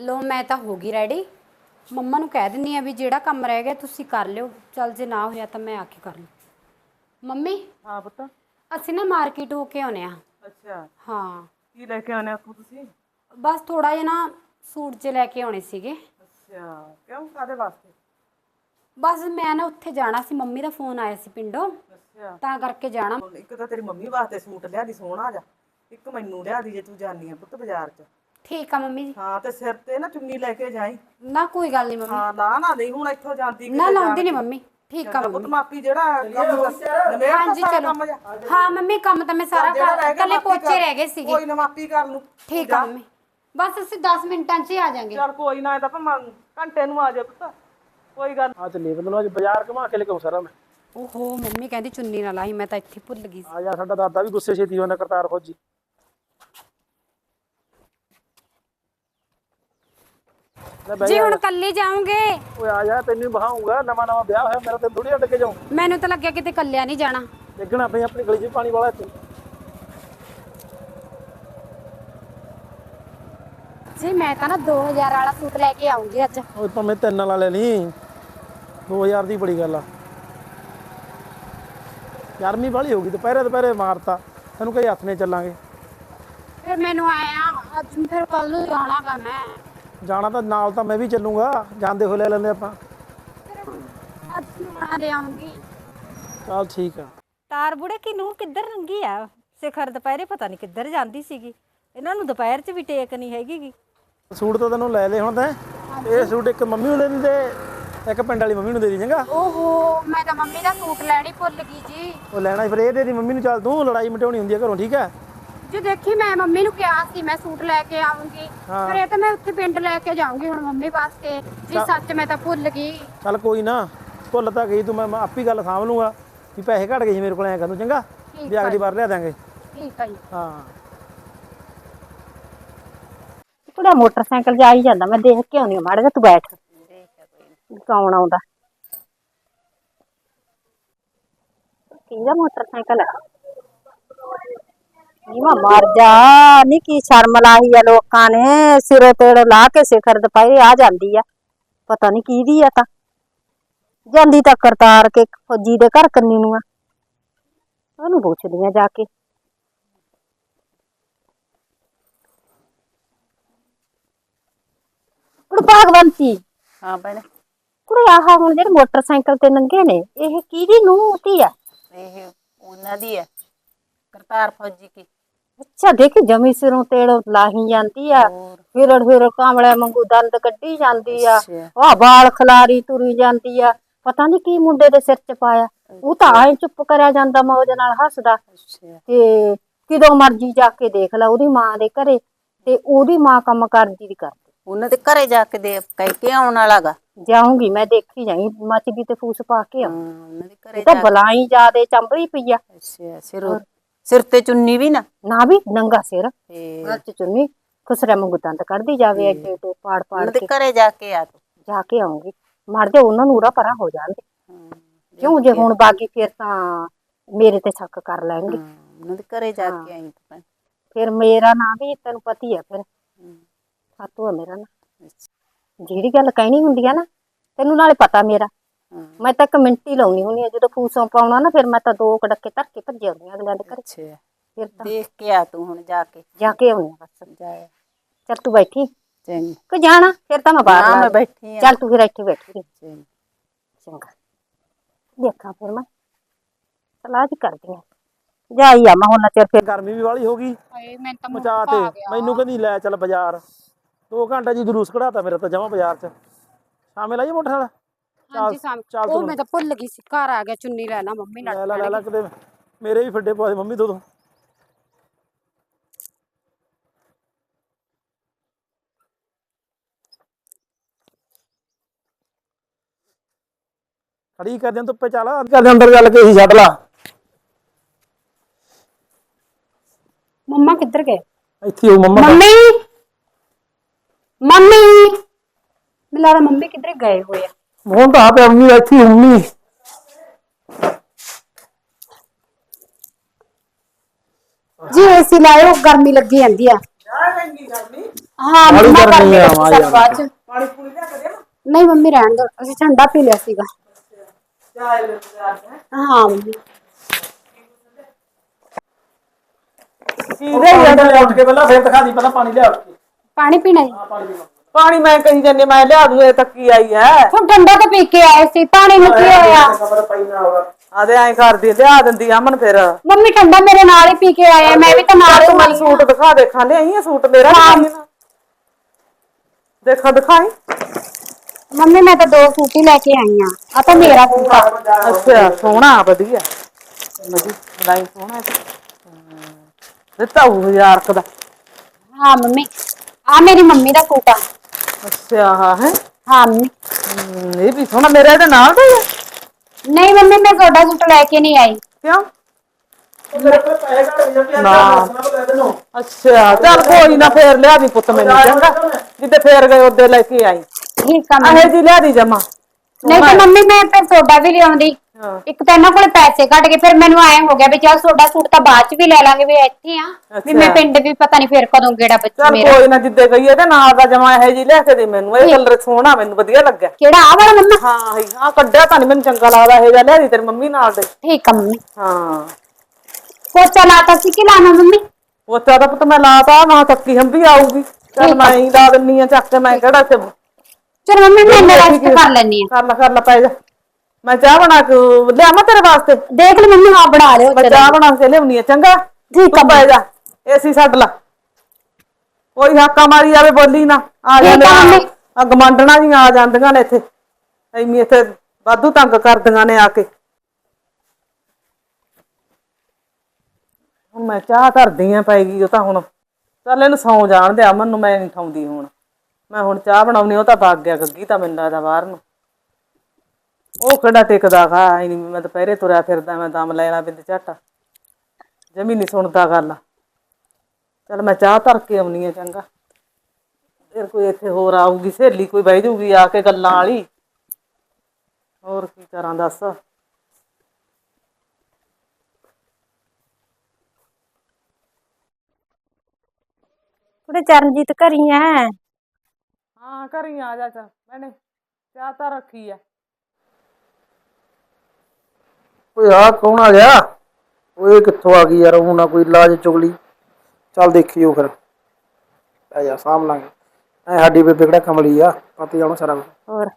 ਲੋ ਮੈਂ ਤਾਂ ਹੋ ਗਈ ਰੈਡੀ ਮੰਮਾ ਨੂੰ ਕਹਿ ਦਿੰਨੀ ਆ ਵੀ ਜਿਹੜਾ ਕੰਮ ਰਹਿ ਗਿਆ ਤੁਸੀਂ ਕਰ ਲਿਓ। ਚੱਲ ਜੇ ਨਾ ਹੋਇਆ ਤਾਂ ਮੈਂ ਆ ਕੇ ਕਰ ਲੂ। ਮੰਮੀ ਹਾਂ ਪੁੱਤ। ਅਸੀਂ ਨਾ ਮਾਰਕੀਟ ਹੋ ਕੇ ਆਉਨੇ ਆ। ਅੱਛਾ। ਹਾਂ। ਕੀ ਲੈ ਕੇ ਆਉਣੇ ਉੱਥੋਂ ਤੁਸੀਂ? ਬਸ ਥੋੜਾ ਜਿਹਾ ਨਾ ਸੂਟ ਜੇ ਲੈ ਕੇ ਆਉਣੇ ਸੀਗੇ। ਅੱਛਾ। ਕਿਉਂ? ਕਾਦੇ ਵਾਸਤੇ? ਬਸ ਮੈਂ ਨਾ ਉੱਥੇ ਜਾਣਾ ਸੀ। ਮੰਮੀ ਦਾ ਫੋਨ ਆਇਆ ਸੀ ਪਿੰਡੋਂ। ਅੱਛਾ। ਤਾਂ ਕਰਕੇ ਜਾਣਾ। ਇੱਕ ਤਾਂ ਤੇਰੀ ਮੰਮੀ ਵਾਸਤੇ ਸੂਟ ਲਿਆ ਦੀ ਸੋਹਣਾ ਜਾ ਇੱਕ ਮੈਨੂੰ ਲਿਆ ਦੀ ਜੇ ਤੂੰ ਜਾਨੀ ਆ ਪੁੱਤ ਬਾਜ਼ਾਰ 'ਚ। ਠੀਕ ਆ ਮੰਮੀ ਜੀ। ਹਾਂ ਤੇ ਸਿਰ ਤੇ ਨਾ ਚੁੰਨੀ ਲੈ ਕੇ ਜਾਈ। ਨਾ ਕੋਈ ਗੱਲ ਨਹੀਂ ਮੰਮੀ। ਹਾਂ ਲਾ ਨਾ ਦੇਈ ਹੁਣ ਇੱਥੋਂ ਜਾਂਦੀ ਨਾ ਲਾਉਂਦੀ ਨਹੀਂ ਮੰਮੀ। ਠੀਕ ਆ ਪੁੱਤ ਮੰਮੀ। ਮਾਪੀ ਜਿਹੜਾ ਕੰਮ ਨਵੇੜ ਹਾਂਜੀ ਚਲੋ। ਹਾਂ ਮੰਮੀ ਕੰਮ ਤਾਂ ਮੈਂ ਸਾਰਾ ਕਰ ਕੱਲੇ ਪੋਚੇ ਰਹਿ ਗਏ ਸੀਗੇ। ਕੋਈ ਨਾ ਮਾਪੀ ਕਰ ਲੂ। ਠੀਕ ਆ ਮੰਮੀ। ਬਸ ਅਸੀਂ 10 ਮਿੰਟਾਂ 'ਚ ਹੀ ਆ ਜਾਾਂਗੇ। ਚੱਲ ਕੋਈ ਨਾ ਇਹ ਤਾਂ ਭਾਵੇਂ ਘੰਟੇ ਨੂੰ ਆ ਜਾ ਪੁੱਤ। ਕੋਈ ਗੱਲ ਆ ਚੱਲੀਏ ਬੰਦੂ ਅੱਜ ਬਾਜ਼ਾਰ ਘੁਮਾ ਕੇ ਲੈ ਕੇ ਆਊਂ ਸਾਰਾ ਮੈਂ। ਓਹੋ ਮੰਮੀ ਕਹਿੰਦੀ ਚੁੰਨੀ ਨਾ ਲਾਈ ਮੈਂ ਤਾਂ ਇੱਥੇ ਭੁੱਲ ਗਈ ਸੀ। ਆ ਜਾ ਸਾਡਾ ਦਾਦਾ ਵੀ ਗੁੱਸੇ ਛੇਤੀ ਹੁੰਦਾ ਕਰਤਾਰ ਫੌਜੀ। ਬਹਿ ਜੀ ਹੁਣ ਕੱਲੀ ਜਾਉਂਗੇ ਓਏ ਆ ਜਾ ਤੈਨੂੰ ਬਹਾਉਂਗਾ ਨਵਾਂ ਨਵਾਂ ਵਿਆਹ ਹੋਇਆ ਮੇਰਾ ਤੇ ਥੋੜੀ ਅੱਡ ਕੇ ਜਾਉਂ ਮੈਨੂੰ ਤਾਂ ਲੱਗਿਆ ਕਿਤੇ ਕੱਲਿਆ ਨਹੀਂ ਜਾਣਾ। ਦੇਖਣਾ ਪਈ ਆਪਣੀ ਗਲੀ 'ਚ ਪਾਣੀ ਵਾਲਾ ਇੱਥੇ। ਜੀ ਮੈਂ ਤਾਂ ਨਾ 2000 ਵਾਲਾ ਸੂਟ ਲੈ ਕੇ ਆਉਂਗੀ ਅੱਜ। ਓਏ ਭਾਵੇਂ ਤਿੰਨ ਵਾਲਾ ਲੈ ਲਈ। 2000 ਦੀ ਬੜੀ ਗੱਲ ਆ। ਗਰਮੀ ਵਾਲੀ ਹੋ ਗਈ ਦੁਪਹਿਰੇ ਦੁਪਹਿਰੇ ਮਾਰਤਾ। ਤੈਨੂੰ ਕਹੀ ਹੱਥ ਨੇ ਚੱਲਾਂਗੇ। ਫਿਰ ਮੈਨੂੰ ਆਇਆ ਅੱਜ ਫਿਰ ਕੱਲ ਨੂੰ ਜਾਣਾਗਾ ਮੈਂ। ਜਾਣਾ ਤਾਂ ਨਾਲ ਤਾਂ ਮੈਂ ਵੀ ਚੱਲੂਗਾ ਜਾਂਦੇ ਹੋਏ ਲੈ ਲੈਂਦੇ ਆਪਾਂ। ਅੱਜ ਆਉਂਗੀ ਚੱਲ ਠੀਕ ਆ। ਤਾਰ ਬੁੜੇ ਕੀ ਨੂੰ ਕਿੱਧਰ ਰੰਗੀ ਆ? ਸਿਖਰ ਦੁਪਹਿਰੇ ਪਤਾ ਨਹੀਂ ਕਿੱਧਰ ਜਾਂਦੀ ਸੀਗੀ। ਇਹਨਾਂ ਨੂੰ ਦੁਪਹਿਰ 'ਚ ਵੀ ਟੇਕ ਨਹੀਂ ਹੈਗੀ ਗੀ। ਸੂਟ ਤਾਂ ਤੈਨੂੰ ਲੈ ਲੈ ਹੁਣ ਤਾਂ। ਇਹ ਸੂਟ ਇੱਕ ਮੰਮੀ ਨੂੰ ਦੇ ਦੀ ਤੇ ਇੱਕ ਪਿੰਡ ਵਾਲੀ ਮੰਮੀ ਨੂੰ ਦੇ ਦੀ ਚੰਗਾ। ਓਹੋ ਮੈਂ ਤਾਂ ਮੰਮੀ ਦਾ ਸੂਟ ਲੈਣੀ ਭੁੱਲ ਗਈ ਜੀ। ਉਹ ਲੈਣਾ ਫਿਰ ਇਹ ਦੇ ਦੀ ਮੰਮੀ ਨੂੰ ਚੱਲ ਤੂੰ ਲੜਾਈ ਮਟਾਉਣੀ ਹੁੰਦੀ ਹੈ ਘਰੋਂ ਠੀਕ ਹੈ ਜੋ ਦੇਖੀ ਮੈਂ ਮੰਮੀ ਨੂੰ ਕਿਹਾ ਸੀ ਮੈਂ ਸੂਟ ਲੈ ਕੇ ਆਉਂਗੀ ਹਾਂ। ਫਿਰ ਇਹ ਤਾਂ ਮੈਂ ਉੱਥੇ ਪਿੰਡ ਲੈ ਕੇ ਜਾਊਂਗੀ ਹੁਣ ਮੰਮੀ ਵਾਸਤੇ। ਜੀ ਸੱਚ ਮੈਂ ਤਾਂ ਭੁੱਲ ਗਈ। ਚੱਲ ਕੋਈ ਨਾ ਭੁੱਲ ਤਾਂ ਗਈ ਤੂੰ ਮੈਂ ਮੈਂ ਆਪੀ ਗੱਲ ਸਾਂਭ ਲੂੰਗਾ ਵੀ ਪੈਸੇ ਘਟ ਗਏ ਸੀ ਮੇਰੇ ਕੋਲ ਐਂ ਕਰ ਤੂੰ ਚੰਗਾ? ਠੀਕ ਵੀ ਅਗਲੀ ਵਾਰ ਲਿਆ ਦਾਂਗੇ ਠੀਕ ਆ ਜੀ ਹਾਂ। ਕੁੜਾ ਮੋਟਰਸਾਈਕਲ ਜਾ ਹੀ ਜਾਂਦਾ ਮੈਂ ਦੇਖ ਕੇ ਆਉਣੀ ਮਾੜਾ ਜਿਹਾ ਤੂੰ ਬੈਠ। ਕੌਣ ਆਉਂਦਾ? ਕਿਹਦਾ ਮੋਟਰਸਾਈਕਲ ਹੈ ਮਰ ਜਾ ਨੀ ਕੀ ਸ਼ਰਮ ਲਾਹੀ ਆ ਲੋਕਾਂ ਨੇ ਸਿਰੇ ਤੇੜ ਲਾ ਕੇ ਸਿਖਰ ਦੁਪਹਿਰੇ ਆ ਜਾਂਦੀ ਆ। ਪਤਾ ਨਹੀਂ ਕਿਹਦੀ ਆ ਤਾਂ। ਜਾਂਦੀ ਤਾਂ ਕਰਤਾਰ ਕੇ ਫੌਜੀ ਦੇ ਘਰ ਕੰਨੀ ਨੂੰ ਆ। ਉਹਨੂੰ ਪੁੱਛਦੀਆਂ ਜਾ ਕੇ। ਕੁੜ ਭਾਗਵੰਤੀ ਹਾਂ ਭੈਣੇ। ਕੁੜੇ ਆਹ ਹੁਣ ਜਿਹੜੇ ਮੋਟਰਸਾਈਕਲ ਤੇ ਨੰਗੇ ਨੇ ਇਹ ਕਿਹਦੀ ਨੂੰ ਧੀ ਆ? ਇਹ ਉਹਨਾਂ ਦੀ ਹੈ ਕਰਤਾਰ ਫੌਜੀ ਕੀ? ਅੱਛਾ ਦੇਖ ਜਮੀ ਸਿਰੋਂ ਤੇੜ ਲਾਹੀ ਜਾਂਦੀ ਆ ਫਿਰ ਫਿਰ ਕਾਮਲੇ ਵਾਂਗੂ ਦੰਦ ਕੱਢੀ ਜਾਂਦੀ ਆ। ਅੱਛਾ। ਆਹ ਵਾਲ ਖਲਾਰੀ ਤੁਰੀ ਜਾਂਦੀ ਆ। ਪਤਾ ਨਹੀਂ ਕੀ ਮੁੰਡੇ ਦੇ ਸਿਰ 'ਚ ਪਾਇਆ। ਉਹ ਤਾਂ ਐ ਚੁੱਪ ਕਰਿਆ ਜਾਂਦਾ ਮੌਜ ਨਾਲ ਹੱਸਦਾ। ਅੱਛਾ। ਤੇ ਕਿਦੋਂ ਮਰਜ਼ੀ ਜਾ ਕੇ ਦੇਖ ਲੈ ਉਹਦੀ ਮਾਂ ਦੇ ਘਰੇ ਤੇ ਉਹਦੀ ਮਾਂ ਕੰਮ ਕਰਦੀ ਦੀ ਕਰਦੀ। ਉਹਨਾਂ ਦੇ ਘਰੇ ਜਾ ਕੇ ਦੇ ਕਹਿ ਕੇ ਆਉਣ ਵਾਲਾਗਾ। ਜਾਊਂਗੀ ਮੈਂ ਦੇਖੀ ਜਾਈ ਮੱਚਦੀ ਤੇ ਫੂਸ ਪਾ ਕੇ ਆਉਂ ਉਹਨਾਂ ਦੇ ਘਰੇ ਇਹ ਤਾਂ ਜਾ ਬਲਾਈ ਜਿਆਦੇ ਚੰਬੜੀ ਪਈ ਆ। ਅੱਛਾ ਸਿਰ ਸਿਰ ਤੇ ਚੁੰਨੀ ਵੀ ਨਾ। ਨਾ ਵੀ ਨੰਗਾ ਸਿਰ। ਤੇ ਚ ਚੁੰਨੀ ਖੁਸਰੇ ਵਾਂਗੂ ਦੰਦ ਕੱਢਦੀ ਜਾਵੇ ਐਡੇ ਐਡੇ ਪਾੜ ਪਾੜ ਕੇ। ਘਰੇ ਜਾ ਕੇ ਆ ਤੂੰ। ਜਾ ਕੇ ਆਉਂਗੀ। ਮਰ ਜਾ ਉਹਨਾਂ ਨੂੰ ਉਰਾ ਪਰਾਂ ਹੋ ਹਾਂ, ਕਿਉਂ ਜੇ ਹੁਣ ਬਾਗੀ ਫਿਰ ਤਾਂ ਮੇਰੇ ਤੇ ਸ਼ੱਕ ਕਰ ਲੈਣਗੇ। ਹਾਂ, ਉਹਨਾਂ ਦੇ ਘਰੇ ਜਾ ਕੇ ਆਈ ਤੂੰ ਭੈਣ। ਫਿਰ ਮੇਰਾ ਨਾਂ ਵੀ ਤੈਨੂੰ ਪਤੀ ਆ ਫਿਰ। ਸਾਤੂ ਆ ਮੇਰਾ ਨਾਂ। ਅੱਛਾ, ਜਿਹੜੀ ਗੱਲ ਕਹਿਣੀ ਹੁੰਦੀ ਆ ਨਾ ਤੈਨੂੰ ਨਾਲੇ ਪਤਾ ਮੇਰਾ। ਹਾਂ, ਮੈਂ ਤਾਂ ਇੱਕ ਮਿੰਟ ਹੀ ਲਾਉਣੀ ਹੁੰਦੀ ਆ ਜਦੋਂ ਫੂਸੋਂ ਪਾਉਣਾ ਨਾ ਫਿਰ ਮੈਂ ਤਾਂ ਦੋ ਕੜਕੇ ਧਰ ਕੇ ਭੱਜ ਆਉਂਦੀ ਆ ਅਗਲਿਆਂ ਦੇ ਘਰੇ। ਅੱਛਾ। ਫਿਰ ਤਾਂ ਦੇਖ ਕੇ ਆ ਤੂੰ ਹੁਣ ਜਾ ਕੇ। ਜਾ ਕੇ ਆਉਣੀ ਆ ਬਸ। ਜਾ ਚੱਲ ਤੂੰ ਬੈਠੀ। ਚੰਗੀ। ਕਿ ਜਾਣਾ ਫਿਰ ਤਾਂ ਮੈਂ ਬਾਹਰ ਹਾਂ ਲਾ ਮੈਂ ਦੂੰ। ਬੈਠੀ ਆ। ਚੱਲ ਤੂੰ ਫਿਰ ਇੱਥੇ ਬੈਠੀ ਰਹੀ। ਚੰਗੀ। ਚੰਗਾ। ਦੇਖਾਂ ਫਿਰ ਮੈਂ। ਸਲਾਹ ਜੀ ਕਰਦੀ ਆ ਜਾਈ ਆ ਮੈਂ ਹੁਣ ਚਿਰ ਫਿਰ ਗਰਮੀ ਵੀ ਵਾਲੀ ਹੋ ਗਈ। ਹਾਏ ਮੈਂ ਤਾਂ ਮਚਾ ਤੇ। ਮੈਨੂੰ ਕਹਿੰਦੀ ਲੈ ਚੱਲ ਬਾਜ਼ਾਰ। ਦੋ ਘੰਟੇ ਜੀ ਜਲੂਸ ਕਢਾਤਾ ਮੇਰਾ ਤਾਂ ਜਮਾ ਬਾਜ਼ਾਰ 'ਚ। ਸ਼ਾਮੇ ਲਾਈ ਮੋਟਰਸਾਈਕਲ? ਹਾਂਜੀ ਸਾਮ ਚੱਲ ਉਹ ਤੂੰ ਮੈਂ ਤਾਂ ਭੁੱਲ ਗਈ ਸੀ ਘਰ ਆ ਗਿਆ ਚੁੰਨੀ ਲੈ ਲਾ ਮੰਮੀ ਲੈ ਨਾਲ ਲੈ ਲੈ ਲੈ ਕਿਤੇ। ਮੇਰੇ ਵੀ ਫੱਡੇ ਪਵਾ ਦੇ ਮੰਮੀ ਖੜੀ ਕਰ ਦੇ ਧੁੱਪੇ ਚੱਲ। ਅੰਦਰ ਚੱਲ ਕੇ ਹੀ ਛੱਡ ਲਾ। ਮੰਮਾ ਕਿੱਧਰ ਗਏ? ਇੱਥੇ ਮੰਮਾ ਮੰਮੀ! ਲੱਗਦਾ ਮੰਮੀ ਕਿੱਧਰ ਗਏ ਹੋਏ ਆ? ਮੋਹਨ ਤਾਂ ਆਪੇ ਅੰਮੀ ਇੱਥੇ ਹੀ ਅੰਮੀ ਜੀ ਏਸੀ ਲਾਇਓ ਗਰਮੀ ਲੱਗੀ ਜਾਂਦੀ ਆ ਜਾ ਲੈਂਦੀ ਗਰਮੀ ਹਾਂ ਬਾਹਲੀ ਮੰਮਾ ਕਰ ਗਰਮੀ ਲਿਆ ਆ, ਸੀ ਵਾਹ ਸਭ ਯਾਰ। ਬਾਅਦ ਚ ਪਾਣੀ ਪੂਣੀ ਲਿਆ ਕੇ ਦੇਵਾਂ ਨਹੀਂ ਮੰਮੀ ਰਹਿਣ ਦੋ ਅਸੀਂ ਠੰਡਾ ਪੀ ਲਿਆ ਸੀਗਾ ਚਾਹ ਲੈ ਬਾਜ਼ਾਰ ਚ ਹੈਂ। ਹਾਂ ਮੰਮੀ ਕੀ ਉਹ ਦੇ ਪਾਣੀ ਲਿਆ ਉੱਠ ਕੇ ਪਹਿਲਾਂ ਫੇਰ ਦਿਖਾ ਦੀ ਪਹਿਲਾਂ ਪਾਣੀ ਲਿਆ ਉੱਠ ਕੇ ਪਾਣੀ ਪੀਣਾ ਜੀ ਪਾਣੀ ਪੀਣਾ ਪਾਣੀ ਮੈਂ ਕਹੀ ਜਾਂਦੀ ਮੈਂ ਲਿਆ ਦੂੰ ਇਹ ਤੱਕ ਕੀ ਆਈ ਹੈ? ਹੁਣ ਠੰਡਾ ਤਾਂ ਪੀ ਕੇ ਆਏ ਸੀ ਪਾਣੀ ਨੂੰ ਕੀ ਹੋਇਆ? ਕਮਰ ਪਈ ਨਾ ਹੋਗਾ ਆਦੇ ਐਂ ਕਰਦੀ ਲਿਆ ਦਿੰਦੀ ਅਮਨ ਫਿਰ। ਮੰਮੀ ਠੰਡਾ ਮੇਰੇ ਨਾਲ ਹੀ ਪੀ ਕੇ ਆਏ ਆ ਮੈਂ ਵੀ ਤਾਂ ਨਾਲ ਤੂੰ ਹੀ ਮੈਨੂੰ ਸੂਟ ਦਿਖਾ ਦੇਖਾਂ ਲਿਆਈ ਆ ਸੂਟ ਮੇਰਾ। ਦੇਖਾ ਦਿਖਾਈ। ਮੰਮੀ ਮੈਂ ਤਾਂ ਦੋ ਸੂਟ ਹੀ ਲੈ ਕੇ ਆਈ ਆ ਆ ਤਾਂ ਮੇਰਾ ਸੂਟ ਆ। ਅੱਛਾ ਸੋਹਣਾ ਵਧੀਆ। ਮਜੀ ਬਲਾਈ ਸੋਹਣਾ ਹੈ ਦਿੱਤਾ ਉਹ ਯਾਰ ਦਾ। ਹਾਂ ਮੰਮੀ ਆ ਮੇਰੀ ਮੰਮੀ ਦਾ ਸੂਟ ਆ। ਅੱਛਾ ਹਾਂ? ਹੈ ਹਾਂ ਮੰਮੀ ਹਮ, ਇਹ ਵੀ ਸੋਹਣਾ ਮੇਰਾ ਇਹਦੇ ਨਾਲ ਦਾ ਹੀ ਹੈ? ਨਹੀਂ ਮੰਮੀ ਮੈਂ ਤੁਹਾਡਾ ਸੂਟ ਲੈ ਕੇ ਨਹੀਂ ਆਈ। ਕਿਉਂ? ਮੇਰੇ ਕੋਲ ਪੈਸੇ ਘੱਟ ਨਹੀਂ ਪਿਆ ਨਾ। ਨਾ ਲੈ ਦੇਣੋ ਅੱਛਾ ਚੱਲ ਕੋਈ ਨਾ ਫੇਰ ਲਿਆ ਦੀ ਪੁੱਤ ਮੈਨੂੰ ਚੰਗਾ। ਜਿੱਦੇ ਫੇਰ ਗਏ ਉਹਦੇ ਲੈ ਕੇ ਆਈ। ਠੀਕ ਆ ਮੰਮੀ। ਆਹੇ ਜੀ ਲਿਆ ਦੀ ਜਮਾ। ਨਹੀਂ ਤਾਂ ਮੰਮੀ ਮੈਂ ਫਿਰ ਸੋਡਾ ਵੀ ਲਿਆਉਂਦੀ। ਹਾਂ। ਇੱਕ ਤਾਂ ਇਹਨਾਂ ਕੋਲੇ ਪੈਸੇ ਘੱਟ ਗਏ ਫਿਰ ਮੈਨੂੰ ਐ ਹੋ ਗਿਆ ਵੀ ਚੱਲ ਸੋਡਾ ਸੂਟ ਤਾਂ ਬਾਅਦ ਚ ਵੀ ਲੈ ਲਾਂਗੇ ਵੀ ਇੱਥੇ ਆ। ਵੀ ਮੈਂ। ਪਿੰਡ ਵੀ ਪਤਾ ਨਹੀਂ ਫਿਰ ਕਦੋਂ ਗੇੜਾ ਬੱਚਾ ਚੱਲ ਮੇਰਾ। ਕੋਈ ਨਾ ਜਿੱਦੇ ਗਈ ਇਹਦੇ ਨਾਲ ਦਾ ਜਮਾ ਇਹ ਜੀ ਲਿਆ ਕੇ ਦੇ ਮੈਨੂੰ ਇਹ ਕਲਰ ਸੋਹਣਾ ਮੈਨੂੰ ਵਧੀਆ ਲੱਗਿਆ। ਕਿਹੜਾ ਆ ਵਾਲਾ ਮੰਮਾ? ਹਾਂ ਹੀ ਹਾਂ ਕੱਢਿਆ ਤਾਂ ਨਹੀਂ ਮੈਨੂੰ ਚੰਗਾ ਲੱਗਦਾ ਇਹ ਜਿਹਾ ਲਿਆ ਦੀ ਤੇਰੀ ਮੰਮੀ ਨਾਲ ਦੇ ਠੀਕ ਆ ਮੰਮੀ। ਹਾਂ। ਪੋਚਾ ਲਾਤਾ ਸੀ ਕਿ ਲਾਣਾ ਮੰਮੀ? ਉੱਥੇ ਦਾ ਪੁੱਤ ਮੈਂ ਲਾਤਾ ਮਾਂ ਤੱਕੀ ਹੰਬੀ ਆਊਗੀ। ਚੱਲ ਮੈਂ ਹੀ ਲਾ ਦਿੰਨੀ ਆ ਚੱਕ ਕੇ ਮੈਂ ਕਿਹੜਾ ਤੇ ਚਲ ਮੰਮੀ ਮੈਂ ਇੰਨਾ ਰੈਸਟ ਕਰ ਲੈਣੀ ਆ। ਕਰ ਲੈ ਕਰ ਲੈ ਪੈ ਜਾ। ਮੈਂ ਚਾਹ ਬਣਾ ਕੇ ਲਿਆਵਾਂ ਤੇਰੇ ਵਾਸਤੇ? ਦੇਖ ਲੈ ਮੰਮੀ ਹਾਂ ਬਣਾ ਲਿਓ ਮੈਂ ਚਾਹ ਬਣਾ ਕੇ ਲਿਆਉਣੀ ਆ ਚੰਗਾ? ਠੀਕ ਤੂੰ ਪੈ ਜਾ ਏਸੀ ਛੱਡ ਲਾ। ਕੋਈ ਹਾਕਾ ਮਾਰੀ ਜਾਵੇ ਬੋਲੀ ਨਾ। ਆ ਆ ਜਾਂਦੇ। ਆ। ਗਮਾਂਡਣਾ ਜੀਆਂ ਆ ਜਾਂਦੀਆਂ ਨੇ ਇੱਥੇ। ਐਵੇਂ ਇੱਥੇ ਵਾਧੂ ਤੰਗ ਕਰਦੀਆਂ ਨੇ ਆ ਕੇ। ਹੁਣ ਮੈਂ ਚਾਹ ਧਰਦੀ ਆ ਪੈਗੀ ਉਹ ਤਾਂ ਹੁਣ ਚੱਲ ਇਹਨੂੰ ਸੌ ਜਾਣ ਦੇ ਅਮਨ ਨੂੰ ਮੈਂ ਨਹੀਂ ਠਾਉਂਦੀ ਹੁਣ। ਮੈਂ ਹੁਣ ਚਾਹ ਬਣਾਉਣੀ ਉਹ ਤਾਂ ਭੱਗ ਗਿਆ ਗੱਗੀ ਤਾਂ ਮੈਨੂੰ ਲੱਗਦਾ ਬਾਹਰ ਨੂੰ। ਉਹ ਕਿਹੜਾ ਟਿਕਦਾ ਖਾ ਐ ਨਹੀਂ ਮੈਂ ਦੁਪਹਿਰੇ ਤੁਰਿਆ ਫਿਰਦਾ ਮੈਂ ਦਮ ਲੈਣਾ ਬਿੰਦ ਝੱਟ। ਜਮੀ ਨਹੀਂ ਸੁਣਦਾ ਗੱਲ। ਚਲ ਮੈਂ ਚਾਹ ਧਰ ਕੇ ਆਉਣੀ ਆ ਚੰਗਾ। ਫਿਰ ਕੋਈ ਇੱਥੇ ਹੋਰ ਆਊਗੀ ਸਹੇਲੀ ਕੋਈ ਬਹਿ ਜਾਊਗੀ ਆ ਕੇ ਗੱਲਾਂ ਵਾਲੀ। ਹੋਰ ਕੀ ਕਰਾਂ ਦੱਸ? ਕੁੜੇ ਚਰਨਜੀਤ ਘਰੀ ਐ? ਹਾਂ ਘਰੀ ਆ ਜਾ ਚਾ ਮੈਨੇ ਚਾਹ ਤਾਂ ਰੱਖੀ ਆ। ਓਏ ਆ ਕੌਣ ਆ ਗਿਆ? ਓਏ ਕਿੱਥੋਂ ਆ ਗਈ ਯਾਰ? ਉਹ ਨਾ ਕੋਈ ਲਾਜ ਚੁਗਲੀ। ਚੱਲ ਦੇਖੀਓ ਫਿਰ। ਆ ਜਾ ਸਾਂਭ ਲਾਂਗੇ। ਐ ਸਾਡੀ ਬੇਬੇ ਕਿਹੜਾ ਕਮਲੀ ਆ? ਪਤਾ ਜਾਣਾ ਸਾਰਾ ਕੁਛ। ਹੋਰ?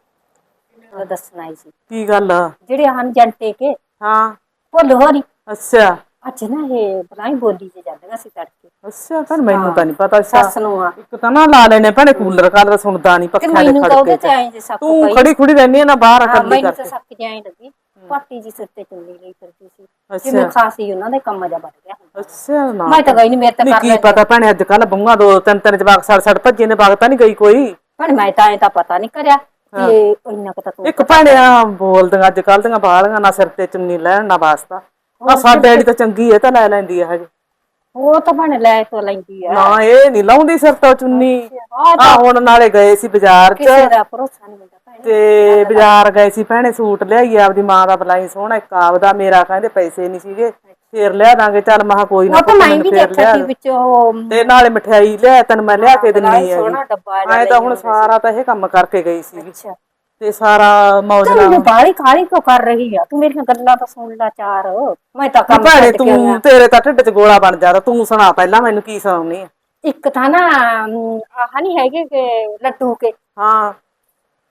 ਉਹ ਦੱਸਣਾ ਹੀ ਸੀ ਕੀ ਗੱਲ ਆ? ਜਿਹੜੇ ਹਨ ਜੰਟੇ ਕੇ। ਹਾਂ। ਭੁੱਲ ਹੋ ਰਹੀ ਅੱਛਾ। ਅੱਜ ਨਾ ਇਹ ਬਲਾਈ ਬੋਲੀ ਚ ਜਾਂਦੀਆਂ ਸੀ ਤੜਕੇ। ਅੱਛਾ ਪਰ ਮੈਨੂੰ ਤਾਂ ਨਹੀਂ ਪਤਾ ਸੱਸ ਨੂੰ ਆ। ਇੱਕ ਤਾਂ ਨਾ ਲਾ ਲੈਣੇ ਭੈਣੇ ਕੂਲਰ ਕਾਲਰ ਸੁਣਦਾ ਨਹੀਂ ਤੇ ਪੱਖਿਆਂ ਦੇ ਮੈਨੂੰ ਤਾਂ ਖੜਕੇ ਉਹਦੇ ਚ ਤੇ। ਆਏ ਜੇ ਸੱਪ ਤੂੰ ਪਈ। ਖੜੀ ਖੁੜੀ ਰਹਿੰਦੀ ਆ ਨਾ ਬਾਹਰ ਹਾਂ, ਇਕੱਲੀ ਮੈਨੂੰ ਤਾਂ ਕਰਕੇ। ਸੱਪ ਜਿਹਾ ਹੀ ਲੱਗੀ। ਪਾਟੀ ਜੀ ਸਿਰ ਤੇ ਚੁੰਨੀ ਲਈ ਫਿਰਦੀ ਸੀ। ਅੱਛਾ। ਜਿਵੇਂ ਖਾਸੀ ਉਹਨਾਂ ਦੇ ਕੰਮ ਜਾ ਵੱਧ ਗਿਆ। ਅੱਛਾ ਨਾ। ਮੈਂ ਤਾਂ ਗਈ ਨਹੀਂ ਮੇਰੇ ਤਾਂ ਕਰ ਕੀ ਪਤਾ ਭੈਣੇ ਅੱਜ ਕੱਲ ਬੰਗਾ ਦੋ ਤਿੰਨ ਤਿੰਨ ਜਵਾਕ ਸੜ ਸੜ ਭੱਜੇ ਨੇ ਬਾਗ ਤਾਂ ਨਹੀਂ ਗਈ ਕੋਈ। ਪਰ ਮੈਂ ਤਾਂ ਐ ਤਾਂ ਪਤਾ ਨਹੀਂ ਕਰਿਆ ਤੇ ਇੰਨਾ ਕੁ ਤਾਂ ਤੂੰ ਇੱਕ ਭੈਣੇ ਬੋਲਦੀਆਂ ਅੱਜ ਕੱਲ ਦੀਆਂ ਬਾਹਲੀਆਂ ਨਾ ਸਿਰ ਤੇ ਚੁੰਨੀ ਲੈਣ ਨਾ ਵਾਸਤਾ। ਆ ਸਾਡੇ ਡੈਡੀ ਤਾਂ ਚੰਗੀ ਹੈ ਤਾਂ ਲੈ ਲੈਂਦੀ ਹੈ ਹਜੇ ਉਹ ਤਾਂ ਬਣ ਲੈ ਤੋਂ ਲੈਂਦੀ ਆ। ਨਾ ਇਹ ਨਹੀਂ ਲਾਉਂਦੀ ਸਿਰ ਤੋਂ ਚੁੰਨੀ। ਆਹ ਆ ਹੁਣ ਨਾਲੇ ਗਏ ਸੀ ਬਾਜ਼ਾਰ 'ਚ। ਕਿਸੇ ਦਾ ਭਰੋਸਾ ਨਹੀਂ ਮਿਲਦਾ ਭੈਣੇ। ਤੇ ਬਾਜ਼ਾਰ ਗਏ ਸੀ ਭੈਣੇ ਸੂਟ ਲਿਆਈ ਆਪਦੀ ਮਾਂ ਦਾ ਬਲਾਈ ਸੋਹਣਾ ਇੱਕ ਆਪਦਾ ਮੇਰਾ ਕਹਿੰਦੇ ਪੈਸੇ ਨਹੀਂ ਸੀਗੇ। ਫੇਰ ਲਿਆ ਦਾਂਗੇ ਚੱਲ ਮਹਾ ਕੋਈ ਨਾ ਉਹ ਤਾਂ ਪੁੱਤ ਮੈਂ ਮੈਨੂੰ ਵੀ ਫੇਰ ਦੇਖਿਆ ਲਿਆ ਸੀ ਵਿੱਚ ਉਹ ਤੇ ਨਾਲੇ ਮਠਿਆਈ ਲਿਆ ਤੈਨੂੰ ਮੈਂ ਲਿਆ ਕੇ ਦਿੰਨੀ ਆ ਸੋਹਣਾ ਡੱਬਾ ਐ ਤਾਂ ਹੁਣ ਸਾਰਾ ਤਾਂ ਇਹ ਕੰਮ ਕਰਕੇ ਗਈ ਸੀ ਅੱਛਾ। ਤੇ ਸਾਰਾ ਮੌਜ ਨਾਲ। ਤੂੰ ਬਾਹਲੀ ਖਾਲੀ ਕਿਉਂ ਕਰ ਰਹੀ ਆ? ਤੂੰ ਮੇਰੀਆਂ ਗੱਲਾਂ ਤਾਂ ਸੁਣ ਲੈ ਚਾਰ। ਮੈਂ ਤਾਂ ਕੰਮ ਭੈਣੇ ਛੱਡ ਕੇ ਤੂੰ ਤੇਰੇ ਤਾਂ ਢਿੱਡ 'ਚ ਗੋਲਾ ਬਣ ਜਾਦਾ ਤੂੰ। ਸੁਣਾ ਪਹਿਲਾਂ ਮੈਨੂੰ ਕੀ ਸੁਣਾਉਣੀ ਆ? ਇੱਕ ਤਾਂ ਨਾ ਅਮ, ਆਹ ਨਹੀਂ ਹੈਗੇ ਕਿ ਲੱਡੂ ਕੇ। ਹਾਂ।